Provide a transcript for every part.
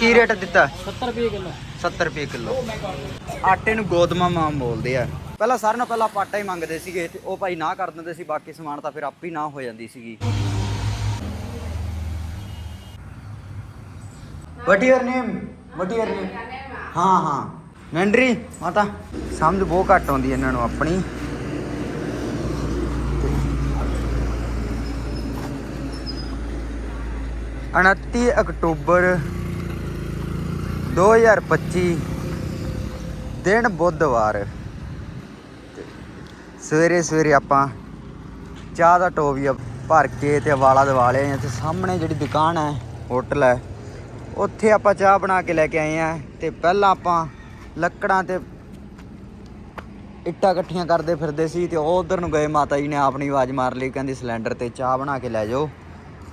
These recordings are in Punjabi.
ਕੀ ਰੇਟ ਦਿੱਤਾ? 70 ਰੁਪਏ ਕਿਲੋ। 70 ਰੁਪਏ ਕਿਲੋ। ਆਟੇ ਨੂੰ ਗੋਦਮਾ ਮਾਮ ਬੋਲਦੇ ਆ। ਪਹਿਲਾਂ ਸਾਰਿਆਂ ਨਾਲੋਂ ਪਹਿਲਾਂ ਆਟਾ ਹੀ ਮੰਗਦੇ ਸੀਗੇ ਤੇ ਉਹ ਭਾਈ ਨਾ ਕਰ ਦਿੰਦੇ ਸੀ ਬਾਕੀ ਸਮਾਨ ਤਾਂ ਫਿਰ ਆਪੇ ਹੀ ਨਾ ਹੋ ਜਾਂਦੀ ਸੀਗੀ। ਵਟ your name what your name ਹਾਂ ਹਾਂ। ਮੈਂਡਰੀ ਮਾਤਾ ਸਮਝ ਬਹੁਤ ਘੱਟ ਆਉਂਦੀ ਇਹਨਾਂ ਨੂੰ ਆਪਣੀ। ਉਨੱਤੀ ਅਕਤੂਬਰ 2025 ਦਿਨ ਬੁੱਧਵਾਰ। ਸਵੇਰੇ ਸਵੇਰੇ ਆਪਾਂ ਚਾਹ ਦਾ ਟੋਬੀਆ ਭਰ ਕੇ ਤੇ ਵਾਲਾ ਦਵਾ ਲਿਆ ਆ ਤੇ ਸਾਹਮਣੇ ਜਿਹੜੀ ਦੁਕਾਨ ਹੈ, ਹੋਟਲ ਹੈ, ਉੱਥੇ ਆਪਾਂ ਚਾਹ ਬਣਾ ਕੇ ਲੈ ਕੇ ਆਏ ਆ ਤੇ ਪਹਿਲਾਂ ਆਪਾਂ ਲੱਕੜਾਂ ਤੇ ਇੱਟਾਂ ਇਕੱਠੀਆਂ ਕਰਦੇ ਫਿਰਦੇ ਸੀ ਤੇ ਉਹ ਉਧਰ ਨੂੰ ਗਏ, ਮਾਤਾ ਜੀ ਨੇ ਆਪਣੀ ਆਵਾਜ਼ ਮਾਰ ਲਈ, ਕਹਿੰਦੀ ਸਿਲੰਡਰ ਤੇ ਚਾਹ ਬਣਾ ਕੇ ਲੈ ਜਾਓ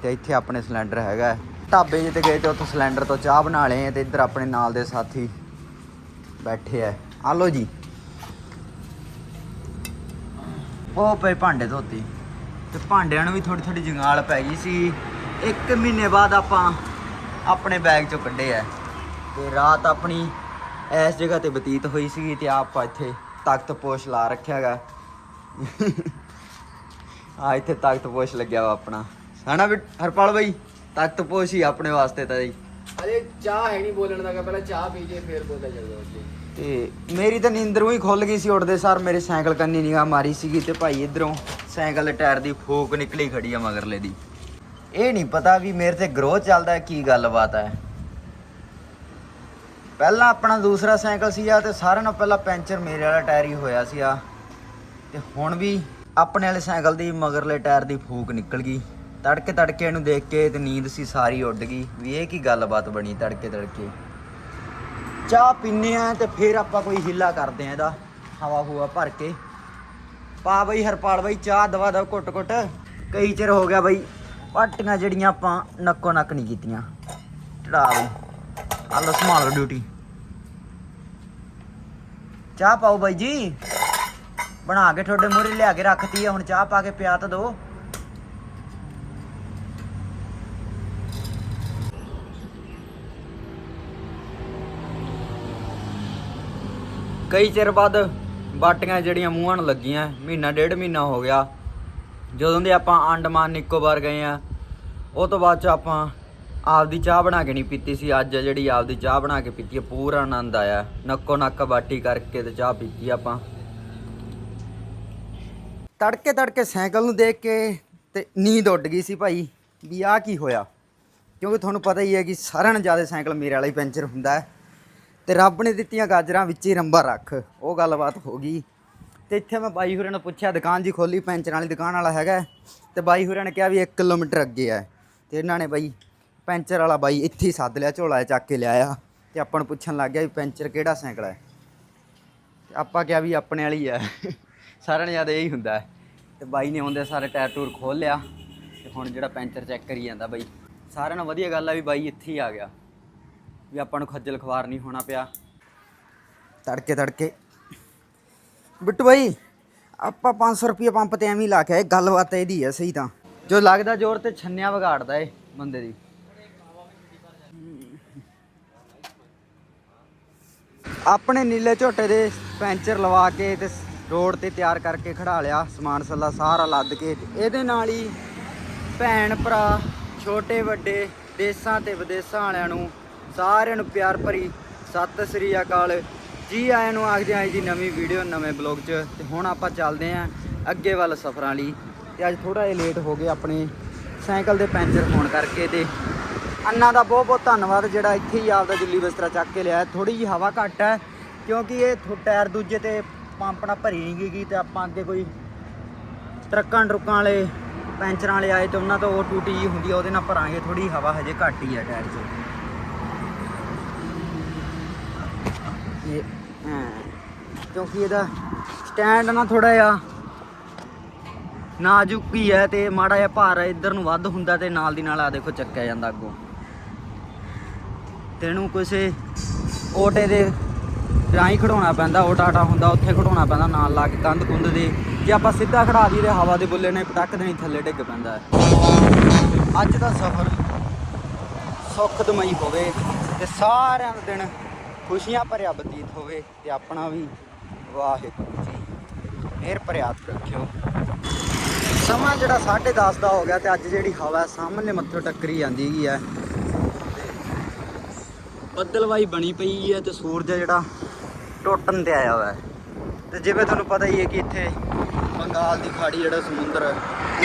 ਤੇ ਇੱਥੇ ਆਪਣੇ ਸਿਲੰਡਰ ਹੈਗਾ। ਢਾਬੇ ਜਿੱਤੇ ਗਏ ਤੇ ਉੱਥੋਂ ਸਿਲੰਡਰ ਤੋਂ ਚਾਹ ਬਣਾ ਲਏ ਤੇ ਇੱਧਰ ਆਪਣੇ ਨਾਲ ਦੇ ਸਾਥੀ ਬੈਠੇ ਐ ਆ ਲੋ ਜੀ। ਉਹ ਪਏ ਭਾਂਡੇ ਧੋਤੀ। ਤੇ ਭਾਂਡਿਆਂ ਨੂੰ ਵੀ ਥੋੜੀ ਥੋੜੀ ਜੰਗਾਲ ਪੈ ਗਈ ਸੀ। ਇੱਕ ਮਹੀਨੇ ਬਾਅਦ ਆਪਾਂ ਆਪਣੇ ਬੈਗ ਚੋਂ ਕੱਢੇ ਐ ਤੇ ਰਾਤ ਆਪਣੀ ਇਸ ਜਗ੍ਹਾ ਤੇ ਬਤੀਤ ਹੋਈ ਸੀਗੀ ਤੇ ਆਪਾਂ ਇੱਥੇ ਤਖਤ ਪੋਸ਼ ਲਾ ਰੱਖਿਆਗਾ ਆ ਇੱਥੇ ਤਖਤ ਪੋਸ਼ ਲੱਗਿਆ ਵਾ ਆਪਣਾ। ਹਨਾ ਵੀ ਹਰਪਾਲ ਬਾਈ? ਤਖਤ ਪੋਸ਼ ਹੀ ਆਪਣੇ ਵਾਸਤੇ ਤਾਂ ਜੀ। ਅਜੇ ਚਾਹ ਹੈ ਨਹੀਂ ਬੋਲਣ ਦਾ ਪਹਿਲਾਂ ਚਾਹ ਪੀ ਜੇ ਫੇਰ ਬੋਲਿਆ ਜਾਂਦਾ ਅੱਗੇ। ਤੇ ਮੇਰੀ ਤਾਂ ਨੀਂਦਰੋਂ ਹੀ ਖੁੱਲ ਗਈ ਸੀ ਉੱਡਦੇ ਸਾਰ ਮੇਰੇ ਸਾਈਕਲ ਕੰਨੀ ਨਿਗਾਹ ਮਾਰੀ ਸੀਗੀ ਤੇ ਭਾਈ ਇਧਰੋਂ ਸਾਈਕਲ ਦੇ ਟਾਇਰ ਦੀ ਫੂਕ ਨਿਕਲੀ ਖੜੀ ਆ ਮਗਰਲੇ ਦੀ। ਇਹ ਨਹੀਂ ਪਤਾ ਵੀ ਮੇਰੇ ਤੇ ਗਰੋਹ ਚੱਲਦਾ ਹੈ, ਕੀ ਗੱਲਬਾਤ ਹੈ। ਪਹਿਲਾਂ ਆਪਣਾ ਦੂਸਰਾ ਸਾਈਕਲ ਸੀ ਆ ਤੇ ਸਾਰਿਆਂ ਨਾਲੋਂ ਪਹਿਲਾਂ ਪੈਂਚਰ ਮੇਰੇ ਵਾਲਾ ਟਾਇਰ ਹੀ ਹੋਇਆ ਸੀ ਆ ਤੇ ਹੁਣ ਵੀ ਆਪਣੇ ਵਾਲੇ ਸਾਈਕਲ ਦੀ ਮਗਰਲੇ ਟਾਇਰ ਦੀ ਫੂਕ ਨਿਕਲ ਗਈ। ਤੜਕੇ ਤੜਕੇ ਇਹਨੂੰ ਦੇਖ ਕੇ ਤੇ ਨੀਂਦ ਸੀ ਸਾਰੀ ਉੱਡ ਗਈ, ਵੀ ਇਹ ਕੀ ਗੱਲਬਾਤ ਬਣੀ ਤੜਕੇ ਤੜਕੇ। ਚਾਹ ਪੀਨੇ ਆ ਤੇ ਫਿਰ ਆਪਾਂ ਕੋਈ ਹਿੱਲਾ ਕਰਦੇ ਆ ਇਹਦਾ, ਹਵਾ ਹੂਆ ਭਰ ਕੇ। ਪਾ ਬਈ ਹਰਪਾਲ ਬਈ, ਚਾਹ ਦਵਾ ਦਵ ਘੁੱਟ ਘੁੱਟ। ਕਈ ਚਿਰ ਹੋ ਗਿਆ ਬਈ ਪਾਟੀਆਂ ਜਿਹੜੀਆਂ ਆਪਾਂ ਨੱਕੋ ਨੱਕ ਨਹੀਂ ਕੀਤੀਆਂ। ਚੜਾ ਬਈ, ਆ ਲੋ ਸੰਭਾਲ ਡਿਊਟੀ ਚਾਹ ਪਾਓ ਬਾਈ ਜੀ। ਬਣਾ ਕੇ ਤੁਹਾਡੇ ਮੂਹਰੇ ਲਿਆ ਕੇ ਰੱਖਤੀ ਆ, ਹੁਣ ਚਾਹ ਪਾ ਕੇ ਪਿਆ ਤਾਂ ਦੋ। ਕਈ ਚਿਰ ਬਾਅਦ ਬਾਟੀਆਂ ਜਿਹੜੀਆਂ ਮੂੰਹਾਂ ਨੂੰ ਲੱਗੀਆਂ, ਮਹੀਨਾ ਡੇਢ ਮਹੀਨਾ ਹੋ ਗਿਆ। ਜਦੋਂ ਦੇ ਆਪਾਂ ਅੰਡਮਾਨ ਨਿਕੋਬਾਰ ਗਏ ਆ, ਉਹ ਤੋਂ ਬਾਅਦ ਚ ਆਪਾਂ ਆਪਦੀ ਚਾਹ ਬਣਾ ਕੇ ਨਹੀਂ ਪੀਤੀ ਸੀ। ਅੱਜ ਜਿਹੜੀ ਆਪਦੀ ਚਾਹ ਬਣਾ ਕੇ ਪੀਤੀ ਹੈ ਪੂਰਾ ਆਨੰਦ ਆਇਆ। ਨੱਕੋ ਨੱਕ ਬਾਟੀ ਕਰਕੇ ਤੇ ਚਾਹ ਪੀਤੀ ਆਪਾਂ। ਤੜਕੇ ਤੜਕੇ ਸਾਈਕਲ ਨੂੰ ਦੇਖ ਕੇ ਤੇ ਨੀਂਦ ਉੱਡ ਗਈ ਸੀ ਭਾਈ, ਵੀ ਆਹ ਕੀ ਹੋਇਆ? ਕਿਉਂਕਿ ਤੁਹਾਨੂੰ ਪਤਾ ਹੀ ਹੈ ਕਿ ਸਾਰਿਆਂ ਨਾਲੋਂ ਜ਼ਿਆਦਾ ਸਾਈਕਲ ਮੇਰੇ ਵਾਲਾ ਹੀ ਪੈਂਚਰ ਹੁੰਦਾ ਹੈ। ਤੇ ਰੱਬ ਨੇ ਦਿੱਤੀਆਂ ਗਾਜਰਾਂ ਵਿੱਚ ਹੀ ਰੰਬਾ ਰੱਖ। ਉਹ ਗੱਲਬਾਤ ਹੋ ਗਈ। ਤੇ ਇੱਥੇ ਮੈਂ ਬਾਈ ਹੋਰਾਂ ਨੂੰ ਪੁੱਛਿਆ, ਦੁਕਾਨ ਜੀ ਖੋਲੀ ਪੈਂਚਰ ਵਾਲੀ ਦੁਕਾਨ ਵਾਲਾ ਹੈਗਾ ਹੈ। ਤੇ ਬਾਈ ਹੋਰਾਂ ਨੇ ਕਿਹਾ ਵੀ 1 ਕਿਲੋਮੀਟਰ ਅੱਗੇ ਹੈ। ਤੇ ਇਹਨਾਂ ਨੇ ਬਾਈ ਪੈਂਚਰ ਵਾਲਾ ਬਾਈ ਇੱਥੇ ਹੀ ਸੱਦ ਲਿਆ, ਝੋਲਾ ਚੱਕ ਕੇ ਲਿਆਇਆ। ਤੇ ਆਪਾਂ ਨੂੰ ਪੁੱਛਣ ਲੱਗ ਗਿਆ ਵੀ ਪੈਂਚਰ ਕਿਹੜਾ ਸਾਈਕਲ ਹੈ। ਆਪਾਂ ਕਿਹਾ ਵੀ ਆਪਣੇ ਵਾਲੀ ਹੈ। ਸਾਰਿਆਂ ਨੇ ਜ਼ਿਆਦਾ ਇਹੀ ਹੁੰਦਾ ਹੈ। ਤੇ ਬਾਈ ਨੇ ਆਉਂਦੇ ਸਾਰੇ ਟਾਇਰ ਟੂਰ ਖੋਲ ਲਿਆ। ਤੇ ਹੁਣ ਜਿਹੜਾ ਪੈਂਚਰ ਚੈੱਕ ਕਰੀ ਜਾਂਦਾ ਬਾਈ। ਸਾਰਿਆਂ ਨਾਲ ਵਧੀਆ ਗੱਲ ਆ ਵੀ ਬਾਈ ਇੱਥੇ ਹੀ ਆ ਗਿਆ। ਵੀ ਆਪਾਂ ਨੂੰ ਖੱਜਲ ਖਵਾਰ ਨਹੀਂ ਹੋਣਾ ਪਿਆ। ਤੜਕੇ ਤੜਕੇ। ਬਿੱਟੂ ਬਾਈ, ਆਪਾਂ 500 ਰੁਪਏ ਪੰਪ ਤੇ ਐਵੇਂ ਹੀ ਲਾ ਕੇ ਆਏ, ਗੱਲਬਾਤ ਇਹਦੀ ਹੈ ਸਹੀ ਤਾਂ। ਜੋ ਲੱਗਦਾ ਜ਼ੋਰ ਤੇ ਛੰਨਿਆ ਵਿਗਾੜਦਾ ਏ ਬੰਦੇ ਦੀ। ਆਪਣੇ ਨੀਲੇ ਝੋਟੇ ਦੇ ਪੈਂਚਰ ਲਵਾ ਕੇ ਤੇ ਰੋਡ ਤੇ ਤਿਆਰ ਕਰਕੇ ਖੜਾ ਲਿਆ, ਸਮਾਨ ਸੱਲਾ ਸਾਰਾ ਲੱਦ ਕੇ। ਇਹਦੇ ਨਾਲ ਹੀ ਭੈਣ ਭਰਾ, ਛੋਟੇ ਵੱਡੇ, ਦੇਸਾਂ ਤੇ ਵਿਦੇਸਾਂ ਵਾਲਿਆਂ ਨੂੰ ਸਾਰਿਆਂ ਨੂੰ ਪਿਆਰ ਭਰੀ ਸਤਿ ਸ੍ਰੀ ਅਕਾਲ। ਜੀ ਆਇਆਂ ਨੂੰ ਆਖਦੇ ਆਂ ਜੀ ਨਵੀਂ ਵੀਡੀਓ ਨਵੇਂ ਬਲੌਗ 'ਚ ਤੇ ਹੁਣ ਆਪਾਂ ਚੱਲਦੇ ਆਂ ਅੱਗੇ ਵੱਲ ਸਫ਼ਰਾਂ ਲਈ। ਤੇ ਅੱਜ ਥੋੜਾ ਜਿਹਾ ਲੇਟ ਹੋ ਗਏ ਆਪਣੇ ਸਾਈਕਲ ਦੇ ਪੈਂਚਰ ਹੋਣ ਕਰਕੇ ਤੇ ਅੰਨਾ ਦਾ ਬਹੁਤ ਬਹੁਤ ਧੰਨਵਾਦ ਜਿਹੜਾ ਇੱਥੇ ਹੀ ਆਪਦਾ ਦਿੱਲੀ ਬਿਸਤਰਾ ਚੱਕ ਕੇ ਲਿਆ ਥੋੜੀ ਜੀ ਹਵਾ ਘੱਟ ਹੈ ਕਿਉਂਕਿ ਇਹ ਥੋ- ਟਾਇਰ ਦੂਜੇ ਤੇ ਪੰਪ ਨਾਲ ਭਰੀ ਨਹੀਂ ਗਈ ਤੇ ਆਪਾਂ ਅੱਗੇ ਕੋਈ ਟਰੱਕਾਂ ਟਰੁੱਕਾਂ ਵਾਲੇ ਪੈਂਚਰਾਂ ਵਾਲੇ ਆਏ ਤੇ ਉਹਨਾਂ ਤੋਂ ਉਹ ਟੂਟੀ ਜੀ ਹੁੰਦੀ ਆ, ਉਹਦੇ ਨਾਲ ਭਰਾਂਗੇ ਥੋੜੀ ਹਵਾ ਹਜੇ ਘੱਟ ਹੀ ਆ ਟਾਇਰ 'ਚ। ਇਹ ਕਿਉਂਕਿ ਇਹਦਾ ਸਟੈਂਡ ਨਾ ਥੋੜਾ ਜਿਹਾ ਨਾਜ਼ੁਕ ਹੀ ਹੈ ਤੇ ਮਾੜਾ ਜਿਹਾ ਭਾਰ ਇੱਧਰ ਨੂੰ ਵੱਧ ਹੁੰਦਾ ਤੇ ਨਾਲ ਦੀ ਨਾਲ ਆ ਦੇਖੋ ਚੱਕਿਆ ਜਾਂਦਾ ਅੱਗੋਂ। ਤੈਨੂੰ ਕਿਸੇ ਓਟੇ ਦੇ ਰਾਹੀਂ ਖੜਾਉਣਾ ਪੈਂਦਾ ਓਟਾ ਆਟਾ ਹੁੰਦਾ, ਉੱਥੇ ਖੜਾਉਣਾ ਪੈਂਦਾ, ਨਾਲ ਲਾ ਕੇ ਕੰਧ ਕੁੰਦ ਦੇ। ਜੇ ਆਪਾਂ ਸਿੱਧਾ ਖੜਾ ਦਈਏ ਤੇ ਹਵਾ ਦੇ ਬੁੱਲੇ ਨੇ ਪਟਕ ਦੇਣੀ, ਥੱਲੇ ਡਿੱਗ ਪੈਂਦਾ ਅੱਜ ਦਾ ਸਫ਼ਰ ਸੁਖਦਮਈ ਹੋਵੇ ਤੇ ਸਾਰਿਆਂ ਦਾ ਦਿਨ ਖੁਸ਼ੀਆਂ ਭਰਿਆ ਬਤੀਤ ਹੋਵੇ ਤੇ ਆਪਣਾ ਵੀ ਵਾਹਿਗੁਰੂ ਜੀ ਮਿਹਰ ਭਰਿਆ ਰੱਖਿਓ। ਸਮਾਂ ਜਿਹੜਾ 10:30 ਦਾ ਹੋ ਗਿਆ ਤੇ ਅੱਜ ਜਿਹੜੀ ਹਵਾ ਸਾਹਮਣੇ ਮੱਥੋਂ ਟੱਕਰੀ ਜਾਂਦੀ ਹੈਗੀ ਹੈ। ਬੱਦਲਵਾਈ ਬਣੀ ਪਈ ਹੈ ਤੇ ਸੂਰਜ ਜਿਹੜਾ ਟੁੱਟਣ ਤੇ ਆਇਆ ਹੋਇਆ ਹੈ। ਤੇ ਜਿਵੇਂ ਤੁਹਾਨੂੰ ਪਤਾ ਹੀ ਹੈ ਕਿ ਇੱਥੇ ਬੰਗਾਲ ਦੀ ਖਾੜੀ ਜਿਹੜਾ ਸਮੁੰਦਰ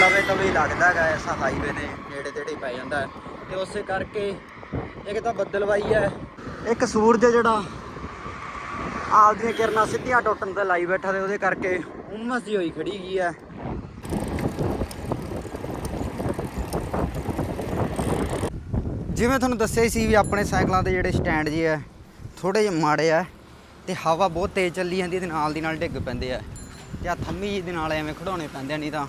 ਲਵੇ ਤਵੇ ਲੱਗਦਾ ਹੈਗਾ ਐਸਾ ਹਾਈਵੇ ਦੇ ਨੇੜੇ ਤੇੜੇ ਪੈ ਜਾਂਦਾ ਹੈ। ਤੇ ਉਸੇ ਕਰਕੇ ਇੱਕ ਤਾਂ ਬੱਦਲਵਾਈ ਹੈ ਇੱਕ ਸੂਰਜ ਜਿਹੜਾ ਆਪਦੀਆਂ ਕਿਰਨਾਂ ਸਿੱਧੀਆਂ ਟੁੱਟਣ ਤੇ ਲਾਈ ਬੈਠਾ ਤੇ ਉਹਦੇ ਕਰਕੇ ਉਮਸ ਜੀ ਹੋਈ ਖੜੀ ਗਈ ਹੈ। ਜਿਵੇਂ ਤੁਹਾਨੂੰ ਦੱਸਿਆ ਸੀ ਵੀ ਆਪਣੇ ਸਾਈਕਲਾਂ ਦੇ ਜਿਹੜੇ ਸਟੈਂਡ ਜੀ ਹੈ ਥੋੜੇ ਜਿਹੇ ਮਾੜੇ ਆ ਤੇ ਹਵਾ ਬਹੁਤ ਤੇਜ਼ ਚੱਲੀ ਜਾਂਦੀ ਤੇ ਨਾਲ ਦੀ ਨਾਲ ਡਿੱਗ ਪੈਂਦੇ ਆ ਤੇ ਆ ਥੰਮੀ ਜੀ ਦੇ ਨਾਲ ਐਵੇਂ ਖੜਾਉਣੇ ਪੈਂਦੇ ਨਹੀਂ ਤਾਂ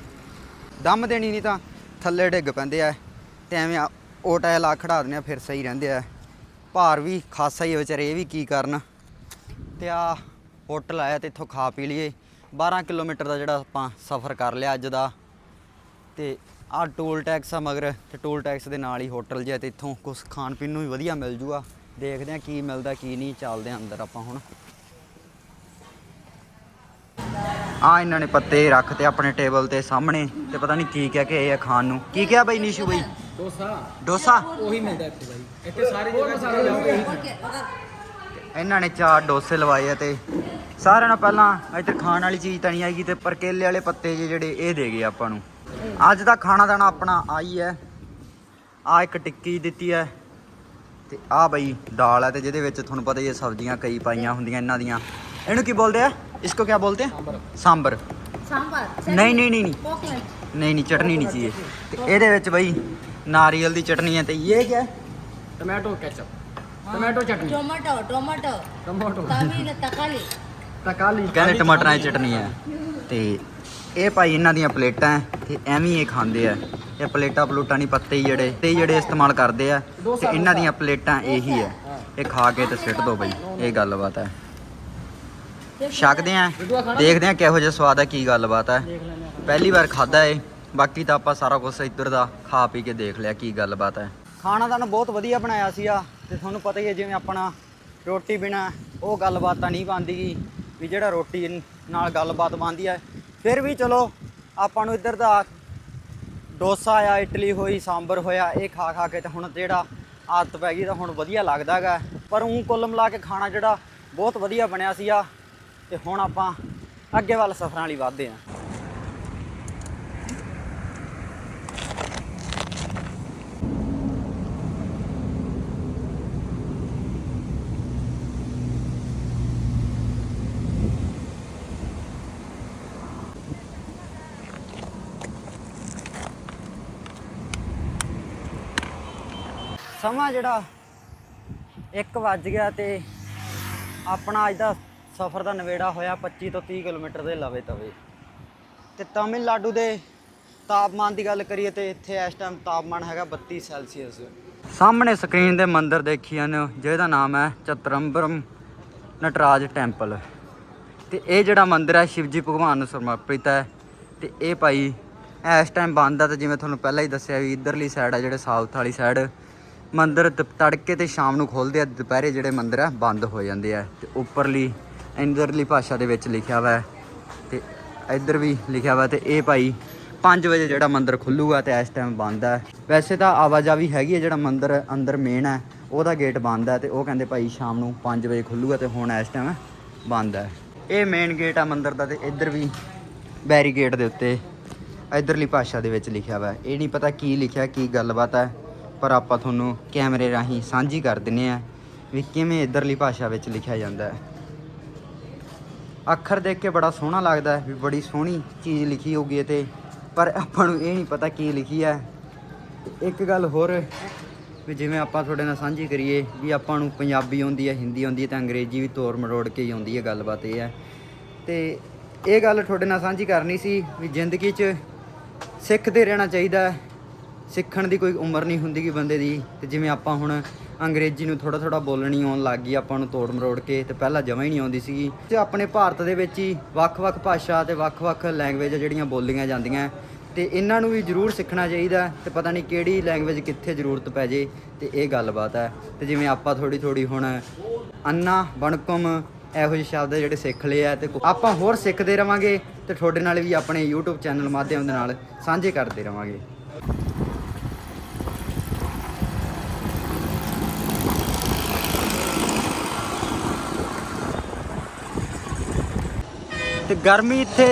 ਦਮ ਦੇਣੀ ਨਹੀਂ ਤਾਂ ਥੱਲੇ ਡਿੱਗ ਪੈਂਦੇ ਆ ਤੇ ਐਵੇਂ ਆ- ਉਹ ਟਾਇਲ ਆ ਖੜਾ ਦਿੰਦੇ ਆ, ਫਿਰ ਸਹੀ ਰਹਿੰਦੇ ਆ। ਭਾਰ ਵੀ ਖਾਸਾ ਹੀ ਆ ਵਿਚਾਰੇ, ਇਹ ਵੀ ਕੀ ਕਰਨ? ਤੇ ਆ ਹੋਟਲ ਆਇਆ ਤੇ ਇੱਥੋਂ ਖਾ ਪੀ ਲਈਏ। 12 ਕਿਲੋਮੀਟਰ ਦਾ ਜਿਹੜਾ ਆਪਾਂ ਸਫ਼ਰ ਕਰ ਲਿਆ ਅੱਜ ਦਾ। ਤੇ ਆ ਟੋਲ ਟੈਕਸ ਆ ਮਗਰ, ਤੇ ਟੋਲ ਟੈਕਸ ਦੇ ਨਾਲ ਹੀ ਹੋਟਲ ਜਿਹਾ ਤੇ ਇੱਥੋਂ ਕੁਝ ਖਾਣ ਪੀਣ ਨੂੰ ਵੀ ਵਧੀਆ ਮਿਲ ਜੂਗਾ। ਦੇਖਦੇ ਆ ਕੀ ਮਿਲਦਾ, ਕੀ ਨਹੀਂ, ਚੱਲਦੇ ਆ ਅੰਦਰ ਆਪਾਂ ਹੁਣ। ਆ ਇਹਨਾਂ ਨੇ ਪੱਤੇ ਰੱਖਤੇ ਆਪਣੇ ਟੇਬਲ ਤੇ ਸਾਹਮਣੇ, ਤੇ ਪਤਾ ਨਹੀਂ ਕੀ ਕਹਿ ਕੇ ਇਹ ਆ ਖਾਣ ਨੂੰ। ਕੀ ਕਿਹਾ ਬਾਈ ਨੀਸ਼ੂ ਬਾਈ? ਡੋਸਾ। ਉਹੀ ਮਿਲਦਾ ਇੱਥੇ ਬਾਈ। ਇੱਥੇ ਸਾਰੀ ਜਗ੍ਹਾ ਜਿੱਥੇ ਜਾਓ ਇਹਨਾਂ ਨੇ ਚਾਰ ਡੋਸੇ ਲਵਾਏ ਆ ਤੇ ਸਾਰਿਆਂ ਨਾਲ ਪਹਿਲਾਂ ਇੱਧਰ ਖਾਣ ਵਾਲੀ ਚੀਜ਼ ਤਾਂ ਨਹੀਂ ਆਏਗੀ ਤੇ ਪਰ ਕੇਲੇ ਵਾਲੇ ਪੱਤੇ ਜੇ ਜਿਹੜੇ ਇਹ ਦੇ ਗਏ ਆਪਾਂ ਨੂੰ। ਅੱਜ ਦਾ ਖਾਣਾ ਦਾਣਾ ਆਪਣਾ ਆਈ ਹੈ। ਆ ਇੱਕ ਟਿੱਕੀ ਦਿੱਤੀ ਹੈ ਤੇ ਆ ਬਈ ਦਾਲ ਹੈ ਤੇ ਜਿਹਦੇ ਵਿੱਚ ਤੁਹਾਨੂੰ ਪਤਾ ਹੀ ਹੈ ਸਬਜ਼ੀਆਂ ਕਈ ਪਾਈਆਂ ਹੁੰਦੀਆਂ ਇਹਨਾਂ ਦੀਆਂ। ਇਹਨੂੰ ਕੀ ਬੋਲਦੇ ਆ? ਇਸਕੋ ਕੀ ਬੋਲਦੇ ਆ? ਸਾਂਬਰ। ਸਾਂਬਰ। ਨਹੀਂ ਨਹੀਂ ਨਹੀਂ ਨਹੀਂ। ਨਹੀਂ ਨਹੀਂ ਚਟਨੀ ਨਹੀਂ ਚਾਹੀਏ ਤੇ ਇਹਦੇ ਵਿੱਚ ਬਈ ਨਾਰੀਅਲ ਦੀ ਚਟਨੀ ਹੈ ਤੇ ਇਹ ਕੀ ਹੈ tomato ketchup tomato chutney tomato tomato tomato Tamil तकाली ਤਕਾਲੀ ਕਹਿੰਦੇ ਟਮਾਟਰਾਂ ਦੀ ਚਟਨੀ ਹੈ ਤੇ ਇਹ ਭਾਈ ਇਹਨਾਂ ਦੀਆਂ ਪਲੇਟਾਂ ਹੈ ਤੇ ਐਵੇਂ ਹੀ ਇਹ ਖਾਂਦੇ ਆ ਇਹ ਪਲੇਟਾਂ ਪਲੂਟਾਂ ਨਹੀਂ ਪੱਤੇ ਹੀ ਜਿਹੜੇ ਤੇ ਜਿਹੜੇ ਇਸਤੇਮਾਲ ਕਰਦੇ ਆ ਤੇ ਇਹਨਾਂ ਦੀਆਂ ਪਲੇਟਾਂ ਇਹੀ ਹੈ ਇਹ ਖਾ ਕੇ ਤੇ ਸਿੱਟ ਦੋ ਬਈ ਇਹ ਗੱਲਬਾਤ ਹੈ ਛਕਦੇ ਆ ਦੇਖਦੇ ਆ ਕਿਹੋ ਜਿਹਾ ਸਵਾਦ ਹੈ ਕੀ ਗੱਲਬਾਤ ਹੈ ਪਹਿਲੀ ਵਾਰ ਖਾਦਾ ਏ ਬਾਕੀ ਤਾਂ ਆਪਾਂ ਸਾਰਾ ਕੁਝ ਇੱਧਰ ਦਾ ਖਾ ਪੀ ਕੇ ਦੇਖ ਲਿਆ ਕੀ ਗੱਲਬਾਤ ਹੈ। ਖਾਣਾ ਤੁਹਾਨੂੰ ਬਹੁਤ ਵਧੀਆ ਬਣਾਇਆ ਸੀਗਾ ਤੇ ਤੁਹਾਨੂੰ ਪਤਾ ਹੀ ਹੈ ਜਿਵੇਂ ਆਪਣਾ ਰੋਟੀ ਬਿਨਾ ਉਹ ਗੱਲਬਾਤ ਤਾਂ ਨਹੀਂ ਬਣਦੀ ਗੀ, ਵੀ ਜਿਹੜਾ ਰੋਟੀ ਨਾਲ ਗੱਲਬਾਤ ਬਣਦੀ ਹੈ। ਫਿਰ ਵੀ ਚਲੋ, ਆਪਾਂ ਨੂੰ ਇੱਧਰ ਦਾ ਡੋਸਾ ਆ ਇਟਲੀ ਹੋਈ, ਸਾਂਬਰ ਹੋਇਆ, ਇਹ ਖਾ ਖਾ ਕੇ ਤਾਂ ਹੁਣ ਜਿਹੜਾ ਆਦਤ ਪੈ ਗਈ ਤਾਂ ਹੁਣ ਵਧੀਆ ਲੱਗਦਾ ਹੈਗਾ। ਪਰ ਉਹ ਕੁੱਲ ਮਿਲਾ ਕੇ ਖਾਣਾ ਜਿਹੜਾ ਬਹੁਤ ਵਧੀਆ ਬਣਿਆ ਸੀਗਾ ਤੇ ਹੁਣ ਆਪਾਂ ਅੱਗੇ ਵੱਲ ਸਫ਼ਰਾਂ ਲਈ ਵਧਦੇ ਹਾਂ। ਸਮਾਂ ਜਿਹੜਾ 1 ਵੱਜ ਗਿਆ ਤੇ ਆਪਣਾ ਅੱਜ ਦਾ ਸਫ਼ਰ ਦਾ ਨਵੇੜਾ ਹੋਇਆ 25 ਤੋਂ 30 ਕਿਲੋਮੀਟਰ ਦੇ ਲਵੇ ਤਵੇ। ਤੇ ਤਾਮਿਲਨਾਡੂ ਦੇ ਤਾਪਮਾਨ ਦੀ ਗੱਲ ਕਰੀਏ ਤੇ ਇੱਥੇ ਇਸ ਟਾਈਮ ਤਾਪਮਾਨ ਹੈਗਾ 32 ਸੈਲਸੀਅਸ। ਸਾਹਮਣੇ ਸਕਰੀਨ ਦੇ ਮੰਦਿਰ ਦੇਖੀ ਜਾਂਦੇ ਜਿਹਦਾ ਨਾਮ ਹੈ ਚਤਰੰਬਰਮ ਨਟਰਾਜ ਟੈਂਪਲ। ਤੇ ਇਹ ਜਿਹੜਾ ਮੰਦਿਰ ਹੈ, ਸ਼ਿਵਜੀ ਭਗਵਾਨ ਨੂੰ ਸਮਰਪਿਤ ਹੈ। ਤੇ ਇਹ ਭਾਈ ਇਸ ਟਾਈਮ ਬੰਦ ਆ ਤੇ ਜਿਵੇਂ ਤੁਹਾਨੂੰ ਪਹਿਲਾਂ ਹੀ ਦੱਸਿਆ ਵੀ ਇਧਰਲੀ ਸਾਈਡ ਆ ਜਿਹੜੇ ਸਾਊਥ ਵਾਲੀ ਸਾਈਡ ਮੰਦਿਰ ਦ- ਤੜਕੇ ਤੇ ਸ਼ਾਮ ਨੂੰ ਖੋਲਦੇ ਆ, ਦੁਪਹਿਰੇ ਜਿਹੜੇ ਮੰਦਿਰ ਆ, ਬੰਦ ਹੋ ਜਾਂਦੇ ਆ। ਤੇ ਉੱਪਰਲੀ, ਇੰਦਰਲੀ ਭਾਸ਼ਾ ਦੇ ਵਿੱਚ ਲਿਖਿਆ ਹੋਇਆ ਹੈ। ਤੇ ਇੱਧਰ ਵੀ ਲਿਖਿਆ ਹੋਇਆ ਤੇ ਇਹ ਭਾਈ 5 ਵਜੇ ਜਿਹੜਾ ਮੰਦਿਰ ਖੁੱਲੂਗਾ ਤੇ ਇਸ ਟਾਈਮ ਬੰਦ ਹੈ ਵੈਸੇ ਤਾਂ ਆਵਾਜਾਈ ਹੈਗੀ ਹੈ ਜਿਹੜਾ ਮੰਦਿਰ ਅੰਦਰ ਮੇਨ ਹੈ ਉਹਦਾ ਗੇਟ ਬੰਦ ਹੈ ਤੇ ਉਹ ਕਹਿੰਦੇ ਭਾਈ ਸ਼ਾਮ ਨੂੰ 5 ਵਜੇ ਖੁੱਲੂਗਾ ਤੇ ਹੁਣ ਇਸ ਟਾਈਮ ਬੰਦ ਹੈ ਇਹ ਮੇਨ ਗੇਟ ਆ ਮੰਦਿਰ ਦਾ ਤੇ ਇੱਧਰ ਵੀ ਬੈਰੀਗੇਟ ਦੇ ਉੱਤੇ ਇਧਰਲੀ ਭਾਸ਼ਾ ਦੇ ਵਿੱਚ ਲਿਖਿਆ ਹੋਇਆ ਇਹ ਨਹੀਂ ਪਤਾ ਕੀ ਲਿਖਿਆ, ਕੀ ਗੱਲਬਾਤ ਹੈ ਪਰ ਆਪਾਂ ਤੁਹਾਨੂੰ ਕੈਮਰੇ ਰਾਹੀਂ ਸਾਂਝੀ ਕਰ ਦਿੰਨੇ ਆ ਵੀ ਕਿਵੇਂ ਇਧਰਲੀ ਭਾਸ਼ਾ ਵਿੱਚ ਲਿਖਿਆ ਜਾਂਦਾ ਹੈ। ਅੱਖਰ ਦੇਖ ਕੇ ਬੜਾ ਸੋਹਣਾ ਲੱਗਦਾ ਹੈ ਵੀ ਬੜੀ ਸੋਹਣੀ ਚੀਜ਼ ਲਿਖੀ ਹੋਊਗੀ ਇਹ ਤੇ, ਪਰ ਆਪਾਂ ਨੂੰ ਇਹ ਨਹੀਂ ਪਤਾ ਕੀ ਲਿਖੀ ਹੈ। ਇੱਕ ਗੱਲ ਹੋਰ ਵੀ ਜਿਵੇਂ ਆਪਾਂ ਤੁਹਾਡੇ ਨਾਲ ਸਾਂਝੀ ਕਰੀਏ ਵੀ ਆਪਾਂ ਨੂੰ ਪੰਜਾਬੀ ਆਉਂਦੀ ਹੈ, ਹਿੰਦੀ ਆਉਂਦੀ ਹੈ ਤੇ ਅੰਗਰੇਜ਼ੀ ਵੀ ਤੋੜ ਮਰੋੜ ਕੇ ਹੀ ਆਉਂਦੀ ਹੈ ਗੱਲਬਾਤ ਇਹ ਹੈ। ਤੇ ਇਹ ਗੱਲ ਤੁਹਾਡੇ ਨਾਲ ਸਾਂਝੀ ਕਰਨੀ ਸੀ ਵੀ ਜ਼ਿੰਦਗੀ 'ਚ ਸਿੱਖਦੇ ਰਹਿਣਾ ਚਾਹੀਦਾ ਹੈ। ਸਿੱਖਣ ਦੀ ਕੋਈ ਉਮਰ ਨਹੀਂ ਹੁੰਦੀ ਕਿ ਬੰਦੇ ਦੀ ਤੇ ਜਿਵੇਂ ਆਪਾਂ ਹੁਣ ਅੰਗਰੇਜ਼ੀ ਨੂੰ ਥੋੜਾ ਥੋੜਾ ਬੋਲਣੀ ਆਉਣ ਲੱਗ ਗਈ, ਆਪਾਂ ਨੂੰ ਤੋੜ ਮਰੋੜ ਕੇ ਤੇ ਪਹਿਲਾਂ ਜਮਾਂ ਹੀ ਨਹੀਂ ਆਉਂਦੀ ਸੀਗੀ। ਤੇ ਆਪਣੇ ਭਾਰਤ ਦੇ ਵਿੱਚ ਹੀ ਵੱਖ-ਵੱਖ ਭਾਸ਼ਾ ਤੇ ਵੱਖ-ਵੱਖ ਲੈਂਗੁਏਜ ਜਿਹੜੀਆਂ ਬੋਲੀਆਂ ਜਾਂਦੀਆਂ। ਤੇ ਇਹਨਾਂ ਨੂੰ ਵੀ ਜ਼ਰੂਰ ਸਿੱਖਣਾ ਚਾਹੀਦਾ ਹੈ ਤੇ ਪਤਾ ਨਹੀਂ ਕਿਹੜੀ ਲੈਂਗੁਏਜ ਕਿੱਥੇ ਜ਼ਰੂਰਤ ਪੈ ਜੇ ਤੇ ਇਹ ਗੱਲਬਾਤ ਹੈ। ਤੇ ਜਿਵੇਂ ਆਪਾਂ ਥੋੜੀ ਥੋੜੀ ਹੁਣ ਅੰਨਾ ਬਣਕਮ ਇਹੋ ਜਿਹੇ ਸ਼ਬਦ ਜਿਹੜੇ ਸਿੱਖ ਲਏ ਆ ਤੇ ਆਪਾਂ ਹੋਰ ਸਿੱਖਦੇ ਰਵਾਂਗੇ ਤੇ ਤੁਹਾਡੇ ਨਾਲ ਵੀ ਆਪਣੇ YouTube ਚੈਨਲ ਮਾਧਿਅਮ ਦੇ ਨਾਲ ਸਾਂਝੇ ਕਰਦੇ ਰਵਾਂਗੇ। ਤੇ ਗਰਮੀ ਇੱਥੇ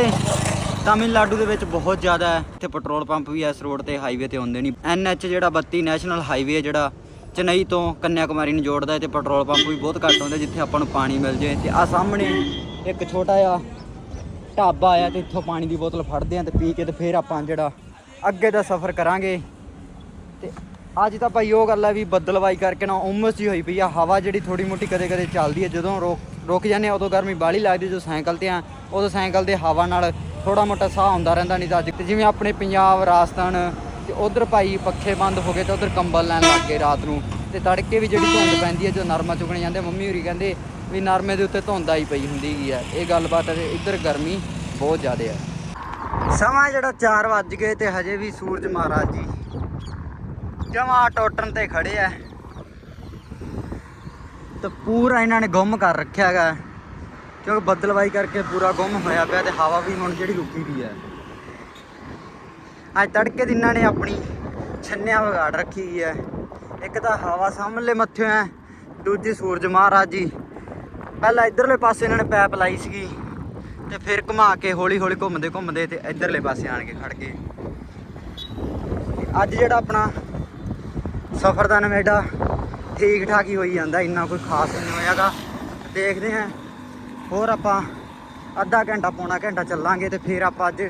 ਤਾਮਿਲਨਾਡੂ ਦੇ ਵਿੱਚ ਬਹੁਤ ਜ਼ਿਆਦਾ ਹੈ। ਇੱਥੇ ਪੈਟਰੋਲ ਪੰਪ ਵੀ ਇਸ ਰੋਡ ਤੇ ਹਾਈਵੇ ਤੇ ਹੁੰਦੇ ਨਹੀਂ। ਐਨਐਚ ਜਿਹੜਾ 32 ਨੈਸ਼ਨਲ ਹਾਈਵੇ ਜਿਹੜਾ ਚੇਨਈ ਤੋਂ ਕੰਨਿਆ ਕੁਮਾਰੀ ਨੂੰ ਜੋੜਦਾ ਹੈ ਤੇ ਪੈਟਰੋਲ ਪੰਪ ਵੀ ਬਹੁਤ ਘੱਟ ਹੁੰਦੇ ਜਿੱਥੇ ਆਪਾਂ ਨੂੰ ਪਾਣੀ ਮਿਲ ਜੇ। ਤੇ ਆ ਸਾਹਮਣੇ ਇੱਕ ਛੋਟਾ ਜਿਹਾ ਢਾਬਾ ਆਇਆ ਤੇ ਇੱਥੋਂ ਪਾਣੀ ਦੀ ਬੋਤਲ ਫੜਦੇ ਆ ਤੇ ਪੀ ਕੇ ਤੇ ਫਿਰ ਆਪਾਂ ਜਿਹੜਾ ਅੱਗੇ ਦਾ ਸਫ਼ਰ ਕਰਾਂਗੇ। ਤੇ ਅੱਜ ਤਾਂ ਭਾਈ ਉਹ ਗੱਲ ਹੈ ਵੀ ਬੱਦਲਵਾਈ ਕਰਕੇ ਨਾ ਉਮਸ ਜੀ ਹੋਈ ਪਈ ਆ। ਹਵਾ ਜਿਹੜੀ ਥੋੜੀ ਮੋਟੀ ਕਦੇ ਕਦੇ ਚੱਲਦੀ ਹੈ, ਜਦੋਂ ਰੋਕ ਰੁਕ ਜਾਂਦੇ ਆ ਉਦੋਂ ਗਰਮੀ ਬਾਹਲੀ ਲੱਗਦੀ, ਜਦੋਂ ਸਾਈਕਲ ਤੇ ਆ ਉਦੋਂ ਸਾਈਕਲ ਦੇ ਹਵਾ ਨਾਲ ਥੋੜਾ ਮੋਟਾ ਸਾਹ ਹੁੰਦਾ ਰਹਿੰਦਾ ਨਹੀਂ ਤਾਂ ਅੱਜ। ਜਿਵੇਂ ਆਪਣੇ ਪੰਜਾਬ, ਰਾਜਸਥਾਨ, ਤੇ ਉਧਰ ਭਾਈ ਪੱਖੇ ਬੰਦ ਹੋ ਗਏ ਤੇ ਉਧਰ ਕੰਬਲ ਲੈਣ ਲੱਗ ਗਏ ਰਾਤ ਨੂੰ। ਤੇ ਤੜਕੇ ਵੀ ਜਿਹੜੀ ਧੁੰਦ ਪੈਂਦੀ ਹੈ ਜੋ ਨਰਮਾ ਚੁਗਣ ਜਾਂਦੇ, ਮੰਮੀ ਹੋਰੀ ਕਹਿੰਦੇ ਵੀ ਨਰਮੇ ਦੇ ਉੱਤੇ ਧੁੰਦ ਆਈ ਪਈ ਹੁੰਦੀ ਹੈਗੀ ਆ ਇਹ ਗੱਲਬਾਤ ਹੈ, ਇੱਧਰ ਗਰਮੀ ਬਹੁਤ ਜ਼ਿਆਦਾ ਹੈ। ਸਮਾਂ ਜਿਹੜਾ 4 ਵੱਜ ਗਏ ਤੇ ਹਜੇ ਵੀ ਸੂਰਜ ਮਹਾਰਾਜ ਜੀ ਜਮਾ ਟੋਟਣ ਤੇ ਖੜੇ ਆ। ਤੇ ਪੂਰਾ ਇਹਨਾਂ ਨੇ ਗੁੰਮ ਕਰ ਰੱਖਿਆ ਹੈਗਾ। ਕਿਉਂਕਿ ਬੱਦਲਵਾਈ ਕਰਕੇ ਪੂਰਾ ਗੁੰਮ ਹੋਇਆ ਪਿਆ ਤੇ ਹਵਾ ਵੀ ਹੁਣ ਜਿਹੜੀ ਰੁਕੀ ਵੀ ਹੈ। ਅੱਜ ਤੜਕੇ ਦਿਨਾਂ ਨੇ ਆਪਣੀ ਛੰਨਿਆ ਵਿਗਾੜ ਰੱਖੀ ਹੈ। ਇੱਕ ਤਾਂ ਹਵਾ ਸਾਹਮਣੇ ਮੱਥੇ ਹੈ, ਦੂਜੀ ਸੂਰਜ ਮਹਾਰਾਜ ਜੀ। ਪਹਿਲਾਂ ਇਧਰਲੇ ਪਾਸੇ ਇਹਨਾਂ ਨੇ ਪੈਪ ਲਾਈ ਸੀਗੀ ਤੇ ਫਿਰ ਘੁਮਾ ਕੇ ਹੌਲੀ ਹੌਲੀ ਘੁੰਮਦੇ ਘੁੰਮਦੇ ਤੇ ਇਧਰਲੇ ਪਾਸੇ ਆਣ ਕੇ ਖੜ ਗਏ। ਅੱਜ ਜਿਹੜਾ ਆਪਣਾ ਸਫ਼ਰ ਦਾ ਨਵੇੜਾ ਠੀਕ ਠਾਕ ਹੀ ਹੋਈ ਜਾਂਦਾ, ਇੰਨਾ ਕੋਈ ਖਾਸ ਨਹੀਂ ਹੋਇਆਗਾ। ਦੇਖਦੇ ਹਾਂ। ਹੋਰ ਆਪਾਂ ਅੱਧਾ ਘੰਟਾ ਪੌਣਾ ਘੰਟਾ ਚੱਲਾਂਗੇ ਤੇ ਫਿਰ ਆਪਾਂ ਅੱਜ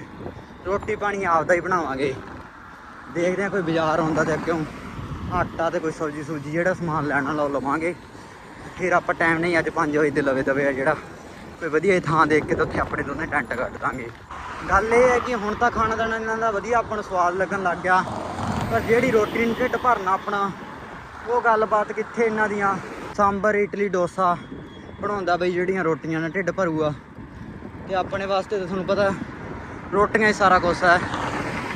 ਰੋਟੀ ਪਾਣੀ ਆਪਦਾ ਹੀ ਬਣਾਵਾਂਗੇ। ਦੇਖਦੇ ਹਾਂ ਕੋਈ ਬਾਜ਼ਾਰ ਆਉਂਦਾ ਤੇ ਕਿਉਂ ਆਟਾ ਤੇ ਕੋਈ ਸਬਜ਼ੀ ਸੂਜੀ ਜਿਹੜਾ ਸਮਾਨ ਲੈਣਾ ਲਓ ਲਵਾਂਗੇ। ਫਿਰ ਆਪਾਂ ਟਾਈਮ ਨਹੀਂ ਅੱਜ 5 ਵਜੇ ਦੇ ਲਵੇ ਦਵੇ ਜਿਹੜਾ। ਕੋਈ ਵਧੀਆ ਜਿਹੀ ਥਾਂ ਦੇਖ ਕੇ ਤੇ ਉੱਥੇ ਆਪਣੇ ਦੋਨੇ ਟੈਂਟ ਕੱਢ ਦਾਂਗੇ। ਗੱਲ ਇਹ ਹੈ ਕਿ ਹੁਣ ਤਾਂ ਖਾਣਾ ਦਾਣਾ ਇਹਨਾਂ ਦਾ ਵਧੀਆ ਆਪਾਂ ਨੂੰ ਸਵਾਦ ਲੱਗਣ ਲੱਗ ਗਿਆ। ਪਰ ਜਿਹੜੀ ਰੋਟੀ ਨੂੰ ਢਿੱਡ ਭਰਨਾ ਆਪਣਾ ਉਹ ਗੱਲਬਾਤ ਕਿੱਥੇ ਇਹਨਾਂ ਦੀਆਂ? ਸਾਂਬਰ, ਇਟਲੀ, ਡੋਸਾ ਬਣਾਉਂਦਾ ਬਈ ਜਿਹੜੀਆਂ ਰੋਟੀਆਂ ਨਾਲ ਢਿੱਡ ਭਰੂਗਾ। ਤੇ ਆਪਣੇ ਵਾਸਤੇ ਤਾਂ ਤੁਹਾਨੂੰ ਪਤਾ ਰੋਟੀਆਂ ਹੀ ਸਾਰਾ ਕੁਝ ਹੈ।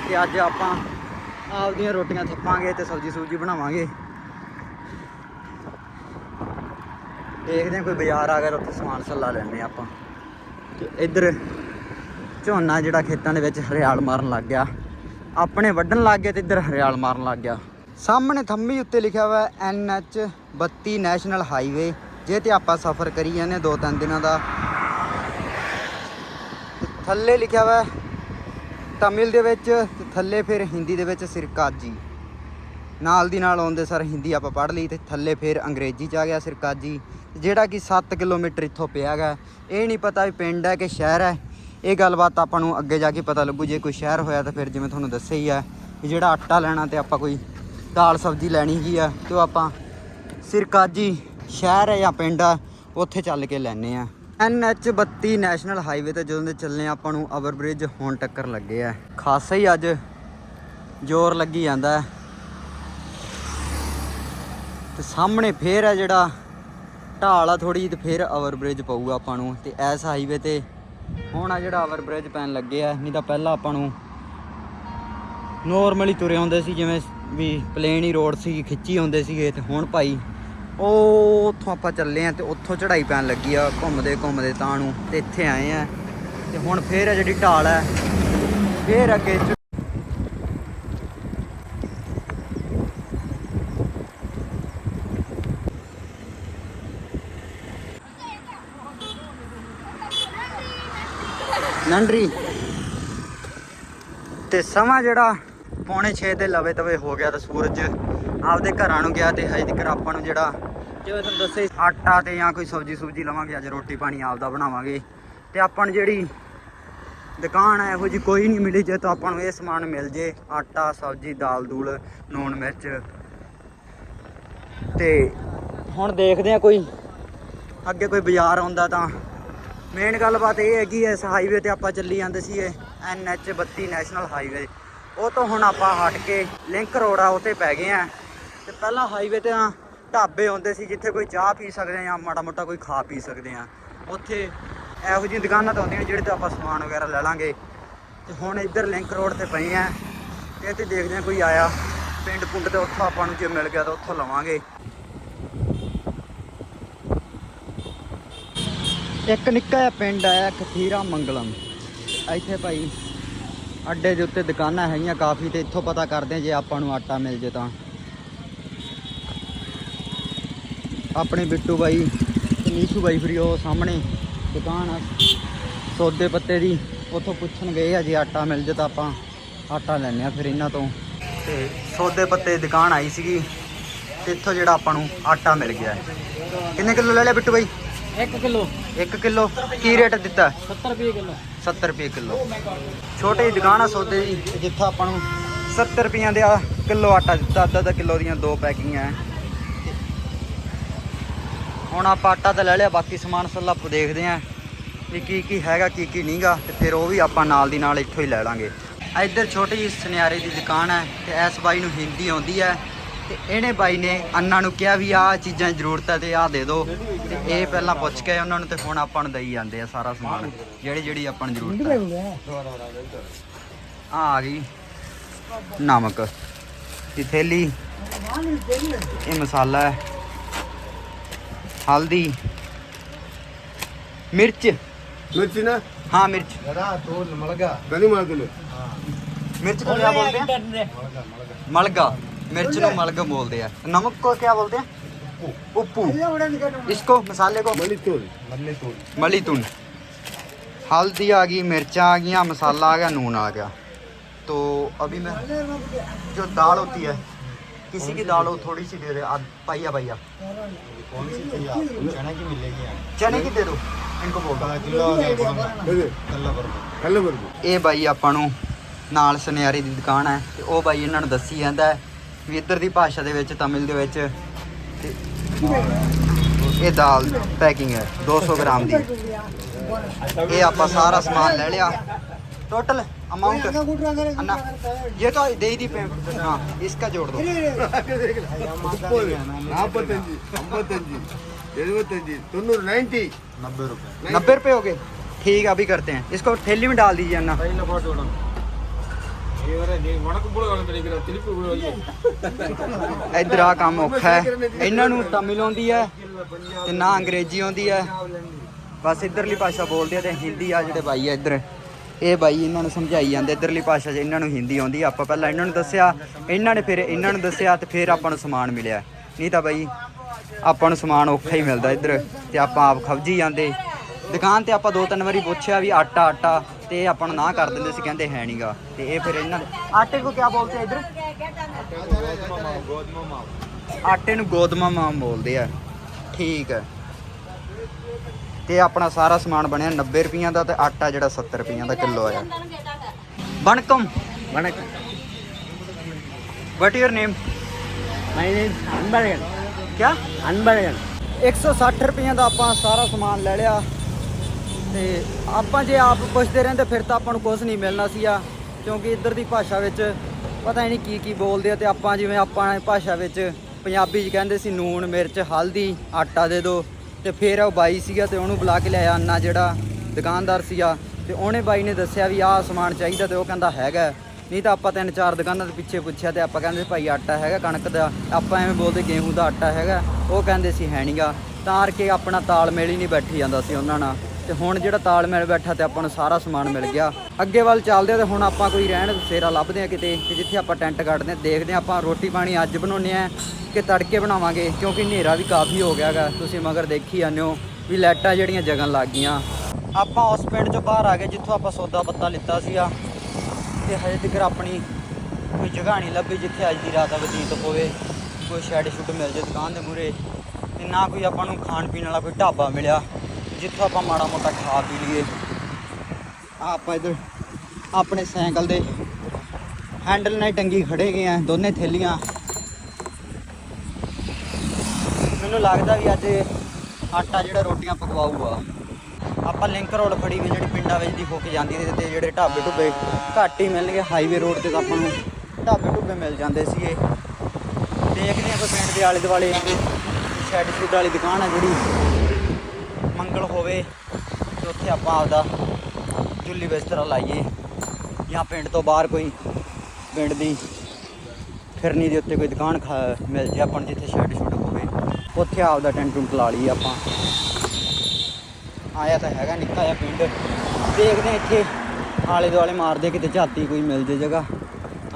ਤੇ ਅੱਜ ਆਪਾਂ ਆਪਦੀਆਂ ਰੋਟੀਆਂ ਥੱਪਾਂਗੇ ਤੇ ਸਬਜ਼ੀ ਸੂਜੀ ਬਣਾਵਾਂਗੇ। ਦੇਖਦੇ ਹਾਂ ਕੋਈ ਬਾਜ਼ਾਰ ਆ ਗਿਆ ਉੱਥੇ ਸਮਾਨ ਸੱਲਾ ਲੈਣੇ ਆਪਾਂ। ਤੇ ਇੱਧਰ ਝੋਨਾ ਜਿਹੜਾ ਖੇਤਾਂ ਦੇ ਵਿੱਚ ਹਰਿਆਲ ਮਾਰਨ ਲੱਗ ਗਿਆ। ਆਪਣੇ ਵੱਢਣ ਲੱਗ ਗਏ ਤੇ ਇੱਧਰ ਹਰਿਆਲ ਮਾਰਨ ਲੱਗ ਗਿਆ। ਸਾਹਮਣੇ ਥੰਮੀ ਉੱਤੇ ਲਿਖਿਆ ਹੋਇਆ ਐਨ ਐਚ 32 ਨੈਸ਼ਨਲ ਹਾਈਵੇ। ਜੇ ਤੇ ਆਪਾਂ ਸਫ਼ਰ ਕਰੀ ਜਾਂਦੇ ਦੋ ਤਿੰਨ ਦਿਨਾਂ ਦਾ। ਥੱਲੇ ਲਿਖਿਆ ਹੋਇਆ ਤਮਿਲ ਦੇ ਵਿੱਚ ਤੇ ਥੱਲੇ ਫਿਰ ਹਿੰਦੀ ਦੇ ਵਿੱਚ ਸਿਰਕਾਜੀ। ਨਾਲ ਦੀ ਨਾਲ ਆਉਂਦੇ ਸਰ ਹਿੰਦੀ ਆਪਾਂ ਪੜ੍ਹ ਲਈ ਤੇ ਥੱਲੇ ਫਿਰ ਅੰਗਰੇਜ਼ੀ ਚ ਆ ਗਿਆ ਸਿਰਕਾਜੀ। ਜਿਹੜਾ ਕਿ 7 ਕਿਲੋਮੀਟਰ ਇੱਥੋਂ ਪਿਆ ਹੈਗਾ। ਇਹ ਨਹੀਂ ਪਤਾ ਵੀ ਪਿੰਡ ਹੈ ਕਿ ਸ਼ਹਿਰ ਹੈ। ਇਹ ਗੱਲਬਾਤ ਆਪਾਂ ਨੂੰ ਅੱਗੇ ਜਾ ਕੇ ਪਤਾ ਲੱਗੂ। ਜੇ ਕੋਈ ਸ਼ਹਿਰ ਹੋਇਆ ਤਾਂ ਫਿਰ ਜਿਵੇਂ ਤੁਹਾਨੂੰ ਦੱਸਿਆ ਹੀ ਹੈ ਕਿ ਜਿਹੜਾ ਆਟਾ ਲੈਣਾ ਤੇ ਆਪਾਂ ਕੋਈ ਦਾਲ ਸਬਜ਼ੀ ਲੈਣੀ ਹੀ ਆ, ਤੇ ਉਹ ਆਪਾਂ ਸਿਰਕਾਜੀ ਸ਼ਹਿਰ ਹੈ ਜਾਂ ਪਿੰਡ ਆ, ਉੱਥੇ ਚੱਲ ਕੇ ਲੈਣੇ ਆ। ਐਚ 32 ਨੈਸ਼ਨਲ ਹਾਈਵੇ ਤੇ ਜਦੋਂ ਦੇ ਚੱਲੇ ਆਪਾਂ ਨੂੰ ਓਵਰ ਬ੍ਰਿਜ ਹੁਣ ਟੱਕਰ ਲੱਗੇ ਆ। ਖਾਸਾ ਹੀ ਅੱਜ ਜ਼ੋਰ ਲੱਗੀ ਜਾਂਦਾ ਹੈ ਤੇ ਸਾਹਮਣੇ ਫੇਰ ਹੈ ਜਿਹੜਾ ਢਾਲ ਆ ਥੋੜੀ ਤੇ ਫਿਰ ਓਵਰ ਬ੍ਰਿਜ ਪਊਗਾ ਆਪਾਂ ਨੂੰ। ਤੇ ਐਸ ਹਾਈਵੇ ਤੇ ਹੁਣ ਆ ਜਿਹੜਾ ਓਵਰ ਬ੍ਰਿਜ ਪੈਣ ਲੱਗੇ ਆ, ਨਹੀਂ ਤਾਂ ਪਹਿਲਾਂ ਆਪਾਂ ਨੂੰ ਨੋਰਮਲੀ ਤੁਰੇ ਆਉਂਦੇ ਸੀ, ਜਿਵੇਂ ਵੀ ਪਲੇਨ ਹੀ ਰੋਡ ਸੀ ਖਿੱਚੀ ਆਉਂਦੇ ਸੀਗੇ ਤੇ ਹੁਣ ਭਾਈ ਉਹ ਉੱਥੋਂ ਆਪਾਂ ਚੱਲੇ ਆ ਤੇ ਉੱਥੋਂ ਚੜਾਈ ਪੈਣ ਲੱਗੀ ਆ, ਘੁੰਮਦੇ ਘੁੰਮਦੇ ਤਾਂ ਨੂੰ ਤੇ ਇੱਥੇ ਆਏ ਆ ਤੇ ਹੁਣ ਫੇਰ ਜਿਹੜੀ ਢਾਲ ਹੈ ਫੇਰ ਅੱਗੇ ਨੰਡਰੀ। ਤੇ ਸਮਾਂ ਜਿਹੜਾ ਪੌਣੇ 6 ਦੇ ਲਵੇ ਤਵੇ ਹੋ ਗਿਆ ਤਾਂ ਸੂਰਜ ਆਪਦੇ ਘਰਾਂ ਨੂੰ ਗਿਆ ਤੇ ਹਜੇ ਤੱਕ ਆਪਾਂ ਨੂੰ ਜਿਹੜਾ ਜਿਵੇਂ ਤੁਹਾਨੂੰ ਦੱਸਿਆ ਆਟਾ ਤੇ ਜਾਂ ਕੋਈ ਸਬਜ਼ੀ ਸੂਜੀ ਲਵਾਂਗੇ ਅੱਜ ਰੋਟੀ ਪਾਣੀ ਆਪਦਾ ਬਣਾਵਾਂਗੇ। ਤੇ ਆਪਾਂ ਨੂੰ ਜਿਹੜੀ ਦੁਕਾਨ ਹੈ ਇਹੋ ਜੀ ਕੋਈ ਨਹੀਂ ਮਿਲੀ ਜੇ ਤਾਂ ਆਪਾਂ ਨੂੰ ਇਹ ਸਮਾਨ ਮਿਲ ਜੇ। ਆਟਾ ਸਬਜ਼ੀ ਦਾਲ ਦੂਲ ਨੂਣ ਮਿਰਚ। ਤੇ ਹੁਣ ਦੇਖਦੇ ਆ ਕੋਈ ਅੱਗੇ ਕੋਈ ਬਾਜ਼ਾਰ ਆਉਂਦਾ ਤਾਂ। ਮੇਨ ਗੱਲਬਾਤ ਇਹ ਹੈ ਕਿ ਇਸ ਹਾਈਵੇ ਤੇ ਆਪਾਂ ਚੱਲੀ ਜਾਂਦੇ ਸੀ ਐਨ ਐਚ 32 ਨੈਸ਼ਨਲ ਹਾਈਵੇ ਉਹ ਤੋਂ ਹੁਣ ਆਪਾਂ ਹਟ ਕੇ ਲਿੰਕ ਰੋਡ ਆ ਉੱਤੇ ਪੈ ਗਏ ਆ। ਤੇ ਪਹਿਲਾਂ ਹਾਈਵੇ ਤੇ ਆ, ਢਾਬੇ ਹੁੰਦੇ ਸੀ ਜਿੱਥੇ ਕੋਈ ਚਾਹ ਪੀ ਸਕਦੇ ਆ ਜਾਂ ਮਾੜਾ ਮੋਟਾ ਕੋਈ ਖਾ ਪੀ ਸਕਦੇ ਆ। ਉੱਥੇ ਇਹੋ ਜਿਹੀਆਂ ਦੁਕਾਨਾਂ ਤਾਂ ਹੁੰਦੀਆਂ ਜਿਹੜੇ ਤੋਂ ਆਪਾਂ ਸਮਾਨ ਵਗੈਰਾ ਲੈ ਲਾਂਗੇ। ਤੇ ਹੁਣ ਇੱਧਰ ਲਿੰਕ ਰੋਡ ਤੇ ਪਈ ਆ। ਤੇ ਇੱਥੇ ਦੇਖਦੇ ਆ ਕੋਈ ਆਇਆ, ਪਿੰਡ ਪੁੰਡ ਤੇ ਉੱਥੋਂ ਆਪਾਂ ਨੂੰ ਜੇ ਮਿਲ ਗਿਆ ਤਾਂ ਉੱਥੋਂ ਲਵਾਂਗੇ। ਇੱਕ ਨਿੱਕਾ ਜਿਹਾ ਪਿੰਡ ਆਇਆ ਖਥੀਰਾ ਮੰਗਲਮ। ਇੱਥੇ ਭਾਈ ਅੱਡੇ ਦੇ ਉੱਤੇ ਦੁਕਾਨਾਂ ਹੈਗੀਆਂ ਕਾਫੀ ਤੇ ਇੱਥੋਂ ਪਤਾ ਕਰਦੇ ਆ ਜੇ ਆਪਾਂ ਨੂੰ ਆਟਾ ਮਿਲ ਜੇ ਤਾਂ। ਆਪਣੇ ਬਿੱਟੂ ਬਾਈ ਤੇ ਨੀਸ਼ੂ ਬਾਈ ਫਰੀ ਉਹ ਸਾਹਮਣੇ ਦੁਕਾਨ ਆ। ਸੌਦੇ ਪੱਤੇ ਦੀ, ਉੱਥੋਂ ਪੁੱਛਣ ਗਏ ਆ ਜੇ ਆਟਾ ਮਿਲ ਜੇ ਤਾਂ ਆਪਾਂ ਆਟਾ ਲੈਣੇ ਆ ਫਿਰ ਇਹਨਾਂ ਤੋਂ। ਤੇ ਸੌਦੇ ਪੱਤੇ ਦੀ ਦੁਕਾਨ ਆਈ ਸੀਗੀ, ਤੇ ਇੱਥੋਂ ਜਿਹੜਾ ਆਪਾਂ ਨੂੰ ਆਟਾ ਮਿਲ ਗਿਆ। ਹੈ। ਕਿੰਨੇ ਕਿਲੋ ਲੈ ਲਿਆ ਬਿੱਟੂ ਬਾਈ? 1 ਕਿਲੋ। 1 ਕਿਲੋ ਕੀ ਰੇਟ ਦਿੱਤਾ? 70 ਰੁਪਏ ਕਿਲੋ। 70 ਰੁਪਏ ਕਿਲੋ। ਛੋਟੀ ਜਿਹੀ ਦੁਕਾਨ ਆ ਸੌਦੇ ਦੀ ਜਿੱਥੋਂ ਆਪਾਂ ਨੂੰ 70 ਰੁਪਈਆਂ ਦੇ ਆ ਕਿਲੋ ਆਟਾ ਦਿੱਤਾ ਅੱਧਾ ਅੱਧਾ ਕਿਲੋ ਦੀਆਂ ਦੋ ਪੈਕਿੰਗਾਂ ਹੁਣ ਆਪਾਂ ਆਟਾ ਤਾਂ ਲੈ ਲਿਆ ਬਾਕੀ ਸਮਾਨ ਸੱਲਾ ਆਪਾਂ ਦੇਖਦੇ ਆਂ ਵੀ ਕੀ ਕੀ ਹੈਗਾ ਕੀ ਕੀ ਨਹੀਂਗਾ ਤੇ ਫਿਰ ਉਹ ਵੀ ਆਪਾਂ ਨਾਲ ਦੀ ਨਾਲ ਇੱਥੋਂ ਹੀ ਲੈ ਲਾਂਗੇ। ਇੱਧਰ ਛੋਟੀ ਜਿਹੀ ਸੁਨਿਆਰੇ ਦੀ ਦੁਕਾਨ ਹੈ ਤੇ ਇਸ ਬਾਈ ਨੂੰ ਹਿੰਦੀ ਆਉਂਦੀ ਹੈ ਤੇ ਇਹਨੇ ਬਾਈ ਨੇ ਅੰਨਾ ਨੂੰ ਕਿਹਾ ਵੀ ਆਹ ਚੀਜ਼ਾਂ ਦੀ ਜ਼ਰੂਰਤ ਹੈ ਤੇ ਆਹ ਦੇ ਦਿਓ ਤੇ ਇਹ ਪਹਿਲਾਂ ਪੁੱਛ ਕੇ ਉਹਨਾਂ ਨੂੰ ਤੇ ਹੁਣ ਆਪਾਂ ਨੂੰ ਦਈ ਜਾਂਦੇ ਆ ਸਾਰਾ ਸਮਾਨ ਜਿਹੜੀ ਜਿਹੜੀ ਆਪਾਂ ਨੂੰ ਜ਼ਰੂਰਤ ਹੈ ਆਹ ਆ ਗਈ ਨਮਕ ਤੇ ਥੈਲੀ ਇਹ ਮਸਾਲਾ ਹੈ ਹਲਦੀ ਮਿਰਚ। ਮਿਰਚ ਨਾ? ਹਾਂ ਮਿਰਚ। ਜਰਾ ਤੋਲ ਮਲਗਾ। ਕਦੀ ਮਲਗਾ ਮਿਰਚ ਕੋਲ ਆ ਬੋਲਦੇ? ਮਲਗਾ। मिर्च को मलगा बोलते हैं नमक को क्या बोलते हैं उप्पू इसको मसाले को मली तोल ਮਲੀ ਤੁਨ हल्दी आ गई मिर्चा आ गई मसाला आ गया नून आ गया तो अभी मैं जो दाल होती है किसी की दाल हो थोड़ी सी दे दे आध पाइया पाइया चने की दे दो इनको बोल दो दे दे हेलो कर ਇਹ ਬਾਈ ਆਪਾਂ ਨੂੰ ਨਾਲ ਸੁਨਿਆਰੀ ਦੀ ਦੁਕਾਨ ਹੈ ਤੇ ਉਹ ਬਾਈ ਇਹਨਾਂ ਨੂੰ ਦੱਸੀ ਜਾਂਦਾ ਹੈ ਵੀ ਇੱਧਰ ਦੀ ਭਾਸ਼ਾ ਦੇ ਵਿੱਚ ਤਮਿਲ ਦੇ ਵਿੱਚ ਤੇ ਇਹ ਦਾਲ ਪੈਕਿੰਗ ਹੈ 200 ਗ੍ਰਾਮ ਦੀ ਇਹ ਆਪਾਂ ਸਾਰਾ ਸਮਾਨ ਲੈ ਲਿਆ टोटल अमाउंट अन्ना ये तो दे दी पे हाँ इसका जोड़ दो नब्बे रुपये नब्बे रुपये हो गए ठीक है अभी करते हैं इसको थैली में डाल दीजिए अन्ना ਇੱਧਰ ਆ ਕੰਮ ਔਖਾ ਹੈ। ਇਹਨਾਂ ਨੂੰ ਤਮਿਲ ਆਉਂਦੀ ਹੈ ਤੇ ਨਾ ਅੰਗਰੇਜ਼ੀ ਆਉਂਦੀ ਹੈ। ਬਸ ਇੱਧਰਲੀ ਭਾਸ਼ਾ ਬੋਲਦੇ ਆ ਤੇ ਹਿੰਦੀ ਆ ਜਿਹੜੇ ਬਾਈ ਆ ਇੱਧਰ। ਇਹ ਬਾਈ ਇਹਨਾਂ ਨੂੰ ਸਮਝਾਈ ਜਾਂਦੇ, ਇੱਧਰਲੀ ਭਾਸ਼ਾ 'ਚ ਇਹਨਾਂ ਨੂੰ ਹਿੰਦੀ ਆਉਂਦੀ। ਆਪਾਂ ਪਹਿਲਾਂ ਇਹਨਾਂ ਨੂੰ ਦੱਸਿਆ, ਇਹਨਾਂ ਨੇ ਫਿਰ ਇਹਨਾਂ ਨੂੰ ਦੱਸਿਆ ਤੇ ਫਿਰ ਆਪਾਂ ਨੂੰ ਸਮਾਨ ਮਿਲਿਆ। ਨਹੀਂ ਤਾਂ ਬਾਈ, ਆਪਾਂ ਨੂੰ ਸਮਾਨ ਔਖਾ ਹੀ ਮਿਲਦਾ ਇੱਧਰ। ਤੇ ਆਪਾਂ ਆਪ ਖਵਜੀ ਜਾਂਦੇ। ਦੁਕਾਨ ਤੇ ਆਪਾਂ ਦੋ ਤਿੰਨ ਵਾਰੀ ਪੁੱਛਿਆ ਵੀ ਆਟਾ ਆਟਾ। ਤੇ ਇਹ ਆਪਾਂ ਨੂੰ ਨਾ ਕਰ ਦਿੰਦੇ ਸੀ ਕਹਿੰਦੇ ਹੈ ਨਹੀਂਗਾ ਤੇ ਇਹ ਫਿਰ ਇਹਨਾਂ ਆਟੇ ਕੋ ਕੀ ਬੋਲਦੇ ਆ ਇੱਧਰ ਆਟੇ ਨੂੰ ਗੋਦਮਾ ਮਾਮ ਬੋਲਦੇ ਆ ਠੀਕ ਹੈ ਤੇ ਆਪਣਾ ਸਾਰਾ ਸਮਾਨ ਬਣਿਆ 90 ਰੁਪਈਆਂ ਦਾ ਤੇ ਆਟਾ ਜਿਹੜਾ 70 ਰੁਪਈਆਂ ਦਾ ਕਿਲੋ ਆਇਆ ਵਣਕਮ வணக்கம் what your name my name Anbazhagan ਕਿਆ அன்பழகன் 160 ਰੁਪਈਆਂ ਦਾ ਆਪਾਂ ਸਾਰਾ ਸਮਾਨ ਲੈ ਲਿਆ ਤੇ ਆਪਾਂ ਜੇ ਆਪ ਪੁੱਛਦੇ ਰਹਿੰਦੇ, ਫਿਰ ਤਾਂ ਆਪਾਂ ਨੂੰ ਕੁਝ ਨਹੀਂ ਮਿਲਣਾ ਸੀਗਾ। ਕਿਉਂਕਿ ਇੱਧਰ ਦੀ ਭਾਸ਼ਾ ਵਿੱਚ ਪਤਾ ਹੀ ਨਹੀਂ ਕੀ ਕੀ ਬੋਲਦੇ ਆ ਤੇ ਆਪਾਂ ਜਿਵੇਂ ਆਪਾਂ ਭਾਸ਼ਾ ਵਿੱਚ ਪੰਜਾਬੀ 'ਚ ਕਹਿੰਦੇ ਸੀ, ਨੂਣ, ਮਿਰਚ, ਹਲਦੀ, ਆਟਾ ਦੇ ਦਿਓ ਤੇ ਫਿਰ ਉਹ ਬਾਈ ਸੀਗਾ ਤੇ ਉਹਨੂੰ ਬੁਲਾ ਕੇ ਲਿਆਇਆ ਅੰਨਾ ਜਿਹੜਾ ਦੁਕਾਨਦਾਰ ਸੀਗਾ। ਤੇ ਉਹਨੇ ਬਾਈ ਨੇ ਦੱਸਿਆ ਵੀ ਆਹ ਸਮਾਨ ਚਾਹੀਦਾ ਤੇ ਉਹ ਕਹਿੰਦਾ ਹੈਗਾ। ਨਹੀਂ ਤਾਂ ਆਪਾਂ ਤਿੰਨ ਚਾਰ ਦੁਕਾਨਾਂ ਦੇ ਪਿੱਛੇ ਪੁੱਛਿਆ ਤੇ ਆਪਾਂ ਕਹਿੰਦੇ ਭਾਈ ਆਟਾ ਹੈਗਾ ਕਣਕ ਦਾ, ਆਪਾਂ ਐਵੇਂ ਬੋਲਦੇ ਗੇਹੂੰ ਦਾ ਆਟਾ ਹੈਗਾ। ਉਹ ਕਹਿੰਦੇ ਸੀ ਹੈ ਨਹੀਂਗਾ ਤਾਂ ਕਰਕੇ ਆਪਣਾ ਤਾਲਮੇਲ ਹੀ ਨਹੀਂ ਬੈਠੀ ਜਾਂਦਾ ਸੀ ਉਹਨਾਂ ਨਾਲ। ਤੇ ਹੁਣ ਜਿਹੜਾ ਤਾਲਮੇਲ ਬੈਠਾ ਤੇ ਆਪਾਂ ਨੂੰ ਸਾਰਾ ਸਮਾਨ ਮਿਲ ਗਿਆ। ਅੱਗੇ ਵੱਲ ਚੱਲਦੇ ਆ ਤੇ ਹੁਣ ਆਪਾਂ ਕੋਈ ਰਹਿਣ ਸੇਰਾ ਲੱਭਦੇ ਆ ਕਿਤੇ ਤੇ ਜਿੱਥੇ ਆਪਾਂ ਟੈਂਟ ਕੱਢਦੇ ਆ, ਦੇਖਦੇ ਆ ਆਪਾਂ ਰੋਟੀ ਪਾਣੀ ਅੱਜ ਬਣਾਉਨੇ ਆ ਕਿ ਤੜਕੇ ਬਣਾਵਾਂਗੇ, ਕਿਉਂਕਿ ਹਨੇਰਾ ਵੀ ਕਾਫੀ ਹੋ ਗਿਆਗਾ ਤੁਸੀਂ ਮਗਰ ਦੇਖੀ ਜਾਂਦੇ ਹੋ ਵੀ ਲਾਈਟਾਂ ਜਿਹੜੀਆਂ ਜਗਣ ਲੱਗ ਗਈਆਂ। ਆਪਾਂ ਉਸ ਪਿੰਡ ਚੋਂ ਬਾਹਰ ਆ ਗਏ, ਜਿੱਥੋਂ ਆਪਾਂ ਸੌਦਾ ਪੱਤਾ ਲਿੱਤਾ ਸੀਗਾ। ਤੇ ਹਜੇ ਤੱਕ ਆਪਣੀ ਕੋਈ ਜਗ੍ਹਾ ਨਹੀਂ ਲੱਭੀ ਜਿੱਥੇ ਅੱਜ ਦੀ ਰਾਤ ਦਾ ਬਤੀਤ ਹੋਵੇ। ਕੋਈ ਸ਼ੈਡ ਸ਼ੁੱਡ ਮਿਲ ਜੇ ਦੁਕਾਨ ਦੇ ਮੂਹਰੇ ਤੇ ਨਾ ਕੋਈ ਆਪਾਂ ਨੂੰ ਖਾਣ ਪੀਣ ਵਾਲਾ ਕੋਈ ਢਾਬਾ ਮਿਲਿਆ। ਜਿੱਥੋਂ ਆਪਾਂ ਮਾੜਾ ਮੋਟਾ ਖਾ ਪੀ ਲਈਏ। ਆਪਾਂ ਇਧਰ ਆਪਣੇ ਸਾਈਕਲ ਦੇ ਹੈਂਡਲ ਨਾਲ ਟੰਗੀ ਖੜੇ ਗਏ ਆ, ਦੋਨੇ ਥੈਲੀਆਂ। ਮੈਨੂੰ ਲੱਗਦਾ ਵੀ ਅੱਜ ਆਟਾ ਜਿਹੜਾ ਰੋਟੀਆਂ ਪਕਵਾਊਗਾ। ਆਪਾਂ ਲਿੰਕ ਰੋਡ ਫੜੀ ਵੀ ਜਿਹੜੀ ਪਿੰਡਾਂ ਵਿੱਚ ਦੀ ਹੋ ਕੇ ਜਾਂਦੀ ਹੈ ਤੇ ਜਿਹੜੇ ਢਾਬੇ ਢੁੱਬੇ ਘੱਟ ਹੀ ਮਿਲਣਗੇ ਹਾਈਵੇ ਰੋਡ ਤੇ ਤਾਂ ਆਪਾਂ ਨੂੰ ਢਾਬੇ ਢੁੱਬੇ ਮਿਲ ਜਾਂਦੇ ਸੀਗੇ। ਦੇਖਦੇ ਆ ਕੋਈ ਪਿੰਡ ਦੇ ਆਲੇ ਦੁਆਲੇ ਸ਼ੈਡ ਸ਼ੂਡ ਵਾਲੀ ਦੁਕਾਨ ਆ ਜਿਹੜੀ। ਮੰਗਲ ਹੋਵੇ ਤੇ ਉੱਥੇ ਆਪਾਂ ਆਪਦਾ ਚੁੱਲ੍ਹੀ ਬਿਸਤਰਾ ਲਾਈਏ। ਜਾਂ ਪਿੰਡ ਤੋਂ ਬਾਹਰ ਕੋਈ ਪਿੰਡ ਦੀ ਫਿਰਨੀ ਦੇ ਉੱਤੇ ਕੋਈ ਦੁਕਾਨ ਖਾ ਮਿਲ ਜੇ ਆਪਾਂ ਨੂੰ ਜਿੱਥੇ ਸ਼ੈੱਡ ਸ਼ੁੱਡ ਹੋਵੇ, ਉੱਥੇ ਆਪਦਾ ਟੈਂਟ ਟੁੰਟ ਲਾ ਲਈਏ ਆਪਾਂ। ਆਇਆ ਤਾਂ ਹੈਗਾ, ਨਿੱਕਾ ਜਿਹਾ ਪਿੰਡ। ਦੇਖਦੇ ਹਾਂ ਇੱਥੇ ਆਲੇ ਦੁਆਲੇ ਮਾਰਦੇ ਕਿਤੇ ਝਾਤੀ ਕੋਈ ਮਿਲ ਜੇ ਜਗ੍ਹਾ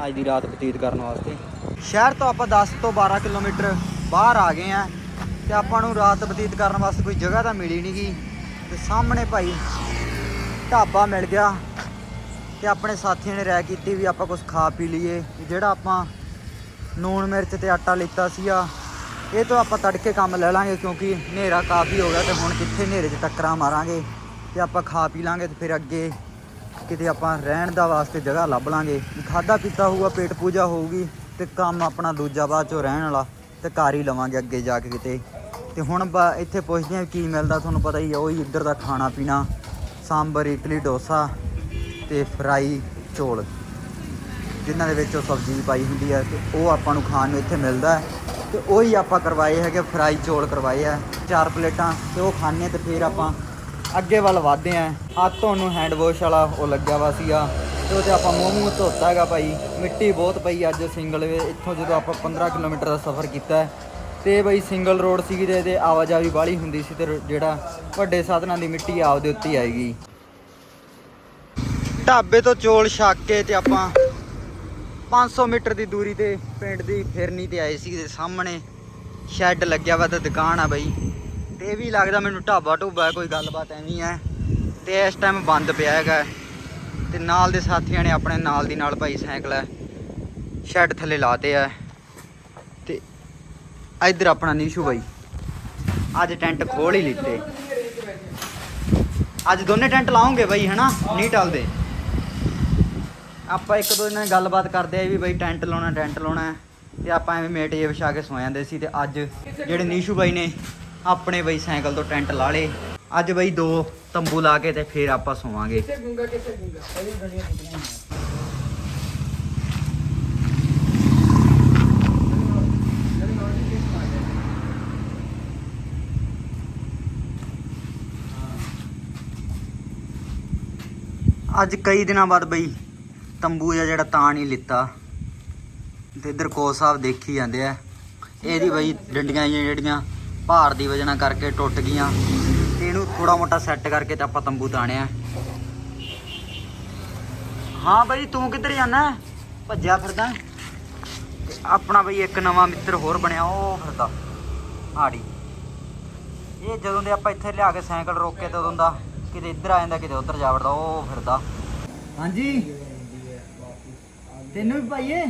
ਅੱਜ ਦੀ ਰਾਤ ਬਤੀਤ ਕਰਨ ਵਾਸਤੇ। ਸ਼ਹਿਰ ਤੋਂ ਆਪਾਂ 10 ਤੋਂ 12 ਕਿਲੋਮੀਟਰ ਬਾਹਰ ਆ ਗਏ ਆ ਤੇ ਆਪਾਂ ਨੂੰ ਰਾਤ ਬਤੀਤ ਕਰਨ ਵਾਸਤੇ ਕੋਈ ਜਗ੍ਹਾ ਤਾਂ ਮਿਲੀ ਨਹੀਂ ਗਈ ਤੇ ਸਾਹਮਣੇ ਭਾਈ ਢਾਬਾ ਮਿਲ ਗਿਆ ਤੇ ਆਪਣੇ ਸਾਥੀਆਂ ਨੇ ਰਾਇ ਕੀਤੀ ਵੀ ਆਪਾਂ ਕੁਝ ਖਾ ਪੀ ਲਈਏ। ਜਿਹੜਾ ਆਪਾਂ ਨੂਣ ਮਿਰਚ ਤੇ ਆਟਾ ਲਿੱਤਾ ਸੀਗਾ, ਇਹ ਤੋਂ ਆਪਾਂ ਤੜਕੇ ਕੰਮ ਲੈ ਲਾਂਗੇ ਕਿਉਂਕਿ ਹਨੇਰਾ ਕਾਫੀ ਹੋ ਗਿਆ ਤੇ ਹੁਣ ਕਿੱਥੇ ਹਨੇਰੇ 'ਚ ਟੱਕਰਾਂ ਮਾਰਾਂਗੇ। ਤੇ ਆਪਾਂ ਖਾ ਪੀ ਲਾਂਗੇ ਤੇ ਫਿਰ ਅੱਗੇ ਕਿਤੇ ਆਪਾਂ ਰਹਿਣ ਦਾ ਵਾਸਤੇ ਜਗ੍ਹਾ ਲੱਭ ਲਾਂਗੇ। ਖਾਦਾ ਪੀਤਾ ਹੋਊਗਾ, ਪੇਟ ਪੂਜਾ ਹੋਊਗੀ ਤੇ ਕੰਮ ਆਪਣਾ ਦੂਜਾ ਬਾਅਦ ਚੋਂ ਰਹਿਣ ਵਾਲਾ ਤੇ ਘਰ ਹੀ ਲਵਾਂਗੇ ਅੱਗੇ ਜਾ ਕੇ ਕਿਤੇ। ਤੇ ਹੁਣ ਬਾ- ਇੱਥੇ ਪੁੱਛਦੇ ਆ ਕੀ ਮਿਲਦਾ, ਤੁਹਾਨੂੰ ਪਤਾ ਹੀ ਆ, ਉਹੀ ਇੱਧਰ ਦਾ ਖਾਣਾ ਪੀਣਾ, ਸਾਂਬਰ ਇਡਲੀ ਡੋਸਾ ਤੇ ਫਰਾਈ ਚੋਲ, ਜਿਨ੍ਹਾਂ ਦੇ ਵਿੱਚ ਉਹ ਸਬਜ਼ੀ ਪਾਈ ਹੁੰਦੀ ਹੈ ਤੇ ਉਹ ਆਪਾਂ ਨੂੰ ਖਾਣ ਨੂੰ ਇੱਥੇ ਮਿਲਦਾ ਹੈ। ਤੇ ਉਹੀ ਆਪਾਂ ਕਰਵਾਏ ਹੈਗੇ, ਫਰਾਈ ਚੋਲ ਕਰਵਾਏ ਆ, ਚਾਰ ਪਲੇਟਾਂ ਤੇ ਉਹ ਖਾਣੇ ਤੇ ਫਿਰ ਆਪਾਂ ਅੱਗੇ ਵੱਲ ਵਧਦੇ ਆਂ ਹੱਥ ਤੁਹਾਨੂੰ ਨੂੰ ਹੈਂਡ ਵਾਸ਼ ਵਾਲਾ ਉਹ ਲੱਗਿਆ ਵਾ ਸੀਗਾ, ਤੇ ਉਹਤੇ ਆਪਾਂ ਮੂੰਹ ਮੂੰਹ ਧੋਤਾ ਹੈਗਾ ਭਾਈ, ਮਿੱਟੀ ਬਹੁਤ ਪਈ ਅੱਜ ਸਿੰਗਲ ਵੇ, ਇੱਥੋਂ ਜਦੋਂ ਆਪਾਂ 15 ਕਿਲੋਮੀਟਰ ਦਾ ਸਫ਼ਰ ਕੀਤਾ ਤੇ ਬਈ ਸਿੰਗਲ ਰੋਡ ਸੀਗੀ ਤੇ ਇਹਦੇ ਆਵਾਜਾਈ ਬਾਹਲੀ ਹੁੰਦੀ ਸੀ ਤੇ ਜਿਹੜਾ ਵੱਡੇ ਸਾਧਨਾਂ ਦੀ ਮਿੱਟੀ ਆਪਦੇ ਉੱਤੇ ਹੀ ਆਏਗੀ। ਢਾਬੇ ਤੋਂ ਚੋਲ ਛੱਕ ਕੇ ਤੇ ਆਪਾਂ 500 ਮੀਟਰ ਦੀ ਦੂਰੀ ਤੇ ਪਿੰਡ ਦੀ ਫਿਰਨੀ ਤੇ ਆਏ ਸੀ ਤੇ ਸਾਹਮਣੇ ਸ਼ੈੱਡ ਲੱਗਿਆ ਵਾ ਤੇ ਦੁਕਾਨ ਆ ਬਈ। ਤੇ ਇਹ ਵੀ ਲੱਗਦਾ ਮੈਨੂੰ ਢਾਬਾ ਢੂਬਾ ਕੋਈ ਗੱਲਬਾਤ ਐਵੇਂ ਹੈ ਤੇ ਇਸ ਟਾਈਮ ਬੰਦ ਪਿਆ ਹੈਗਾ। ਤੇ ਨਾਲ ਦੇ ਸਾਥੀਆਂ ਨੇ ਆਪਣੇ ਨਾਲ ਦੀ ਨਾਲ ਭਾਈ ਸਾਈਕਲ ਹੈ ਸ਼ੈੱਡ ਥੱਲੇ ਲਾਤੇ ਆ। ਇੱਧਰ ਆਪਣਾ ਨੀਸ਼ੂ ਬਾਈ। ਅੱਜ ਟੈਂਟ ਖੋਲ ਹੀ ਲਿੱਤੇ। ਅੱਜ ਦੋਨੇ ਟੈਂਟ ਲਾਉਂਗੇ ਬਾਈ, ਹਨਾ? ਨਹੀਂ ਟਲਦੇ ਆਪਾਂ ਇੱਕ ਦੋ ਨਾਲ ਗੱਲਬਾਤ ਕਰਦੇ ਆ ਵੀ ਬਈ, ਟੈਂਟ ਲਾਉਣਾ ਟੈਂਟ ਲਾਉਣਾ ਤੇ ਆਪਾਂ ਐਵੇਂ ਮੇਟ ਜੇ ਵਿਛਾ ਕੇ ਸੋ ਜਾਂਦੇ ਸੀ ਤੇ ਅੱਜ ਜਿਹੜੇ ਨੀਸ਼ੂ ਬਾਈ ਨੇ ਆਪਣੇ ਬਈ ਸਾਈਕਲ ਤੋਂ ਟੈਂਟ ਲਾ ਲੇ ਅੱਜ ਬਈ ਦੋ ਤੰਬੂ ਲਾ ਕੇ ਤੇ ਫੇਰ ਆਪਾਂ ਸੋਵਾਂਗੇ। ਕਿੱਥੇ ਗੁੰਗਾ ਕਿੱਥੇ ਗੁੰਗਾ ਅੱਜ ਕਈ ਦਿਨਾਂ ਬਾਅਦ ਬਈ ਤੰਬੂ ਆ ਜਿਹੜਾ ਤਾਂ ਨਹੀਂ ਲਿੱਤਾ ਤੇ ਇੱਧਰ ਕੋਚ ਸਾਹਿਬ ਦੇਖੀ ਜਾਂਦੇ ਆ। ਇਹਦੀ ਬਈ ਡੰਡੀਆਂ ਜਿਹੜੀਆਂ ਭਾਰ ਦੀ ਵਜ੍ਹਾ ਕਰਕੇ ਟੁੱਟ ਗਈਆਂ ਤੇ ਇਹਨੂੰ ਥੋੜਾ ਮੋਟਾ ਸੈੱਟ ਕਰਕੇ ਤਾਂ ਆਪਾਂ ਤੰਬੂ ਤਾਣਿਆ। ਹਾਂ ਬਈ, ਤੂੰ ਕਿੱਧਰ ਜਾਣਾ ਭੱਜਿਆ ਫਿਰਦਾ। ਤੇ ਆਪਣਾ ਬਈ ਇੱਕ ਨਵਾਂ ਮਿੱਤਰ ਹੋਰ ਬਣਿਆ, ਉਹ ਫਿਰਦਾ। ਆੜੀ। ਇਹ ਜਦੋਂ ਦੇ ਆਪਾਂ ਇੱਥੇ ਲਿਆ ਕੇ ਸਾਈਕਲ ਰੋਕੇ ਤੇ ਉਦੋਂ ਦਾ ਕਿਤੇ ਇੱਧਰ ਆ ਜਾਂਦਾ, ਕਿਤੇ ਉੱਧਰ ਜਾ ਵੜਦਾ, ਉਹ ਫਿਰਦਾ। ਹਾਂਜੀ। ਤੈਨੂੰ ਵੀ ਪਾਈਏ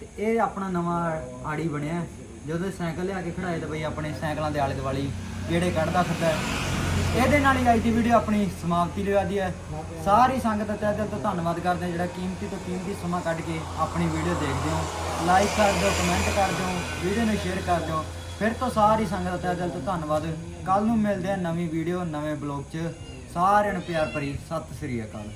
ਤੇ ਇਹ ਆਪਣਾ ਨਵਾਂ ਆੜੀ ਬਣਿਆ। ਜਦੋਂ ਸਾਈਕਲ ਲਿਆ ਕੇ ਖੜਾਏ ਤੇ ਬਈ ਆਪਣੇ ਸਾਈਕਲਾਂ ਦੇ ਆਲੇ ਦੁਆਲੇ ਕਿਹੜੇ ਕੱਢਦਾ ਫਿਰਦਾ ਇਹਦੇ ਨਾਲ ਹੀ ਅੱਜ ਦੀ ਵੀਡੀਓ ਆਪਣੀ ਸਮਾਪਤੀ ਲਗਾਦੀ ਹੈ। ਸਾਰੀ ਸੰਗਤ ਦਾ ਤਹਿ ਦਿਲ ਤੋਂ ਧੰਨਵਾਦ ਕਰਦੇ ਹਾਂ, ਜਿਹੜਾ ਕੀਮਤੀ ਤੋਂ ਕੀਮਤੀ ਸਮਾਂ ਕੱਢ ਕੇ ਆਪਣੀ ਵੀਡੀਓ ਦੇਖਦੇ ਹੋ। ਲਾਈਕ ਕਰ ਦਿਓ ਕਮੈਂਟ ਕਰ ਦਿਓ ਵੀਡੀਓ ਨੂੰ ਸ਼ੇਅਰ ਕਰ ਦਿਓ। ਫਿਰ ਤੋਂ ਸਾਰੀ ਸੰਗਤ ਦਾ ਤਹਿ ਦਿਲ ਤੋਂ ਧੰਨਵਾਦ। ਕੱਲ ਨੂੰ ਮਿਲਦੇ ਹਾਂ ਨਵੀਂ ਵੀਡੀਓ ਨਵੇਂ ਬਲੌਗ 'ਚ। ਸਾਰਿਆਂ ਨੂੰ ਪਿਆਰ ਭਰੀ ਸਤਿ ਸ੍ਰੀ ਅਕਾਲ।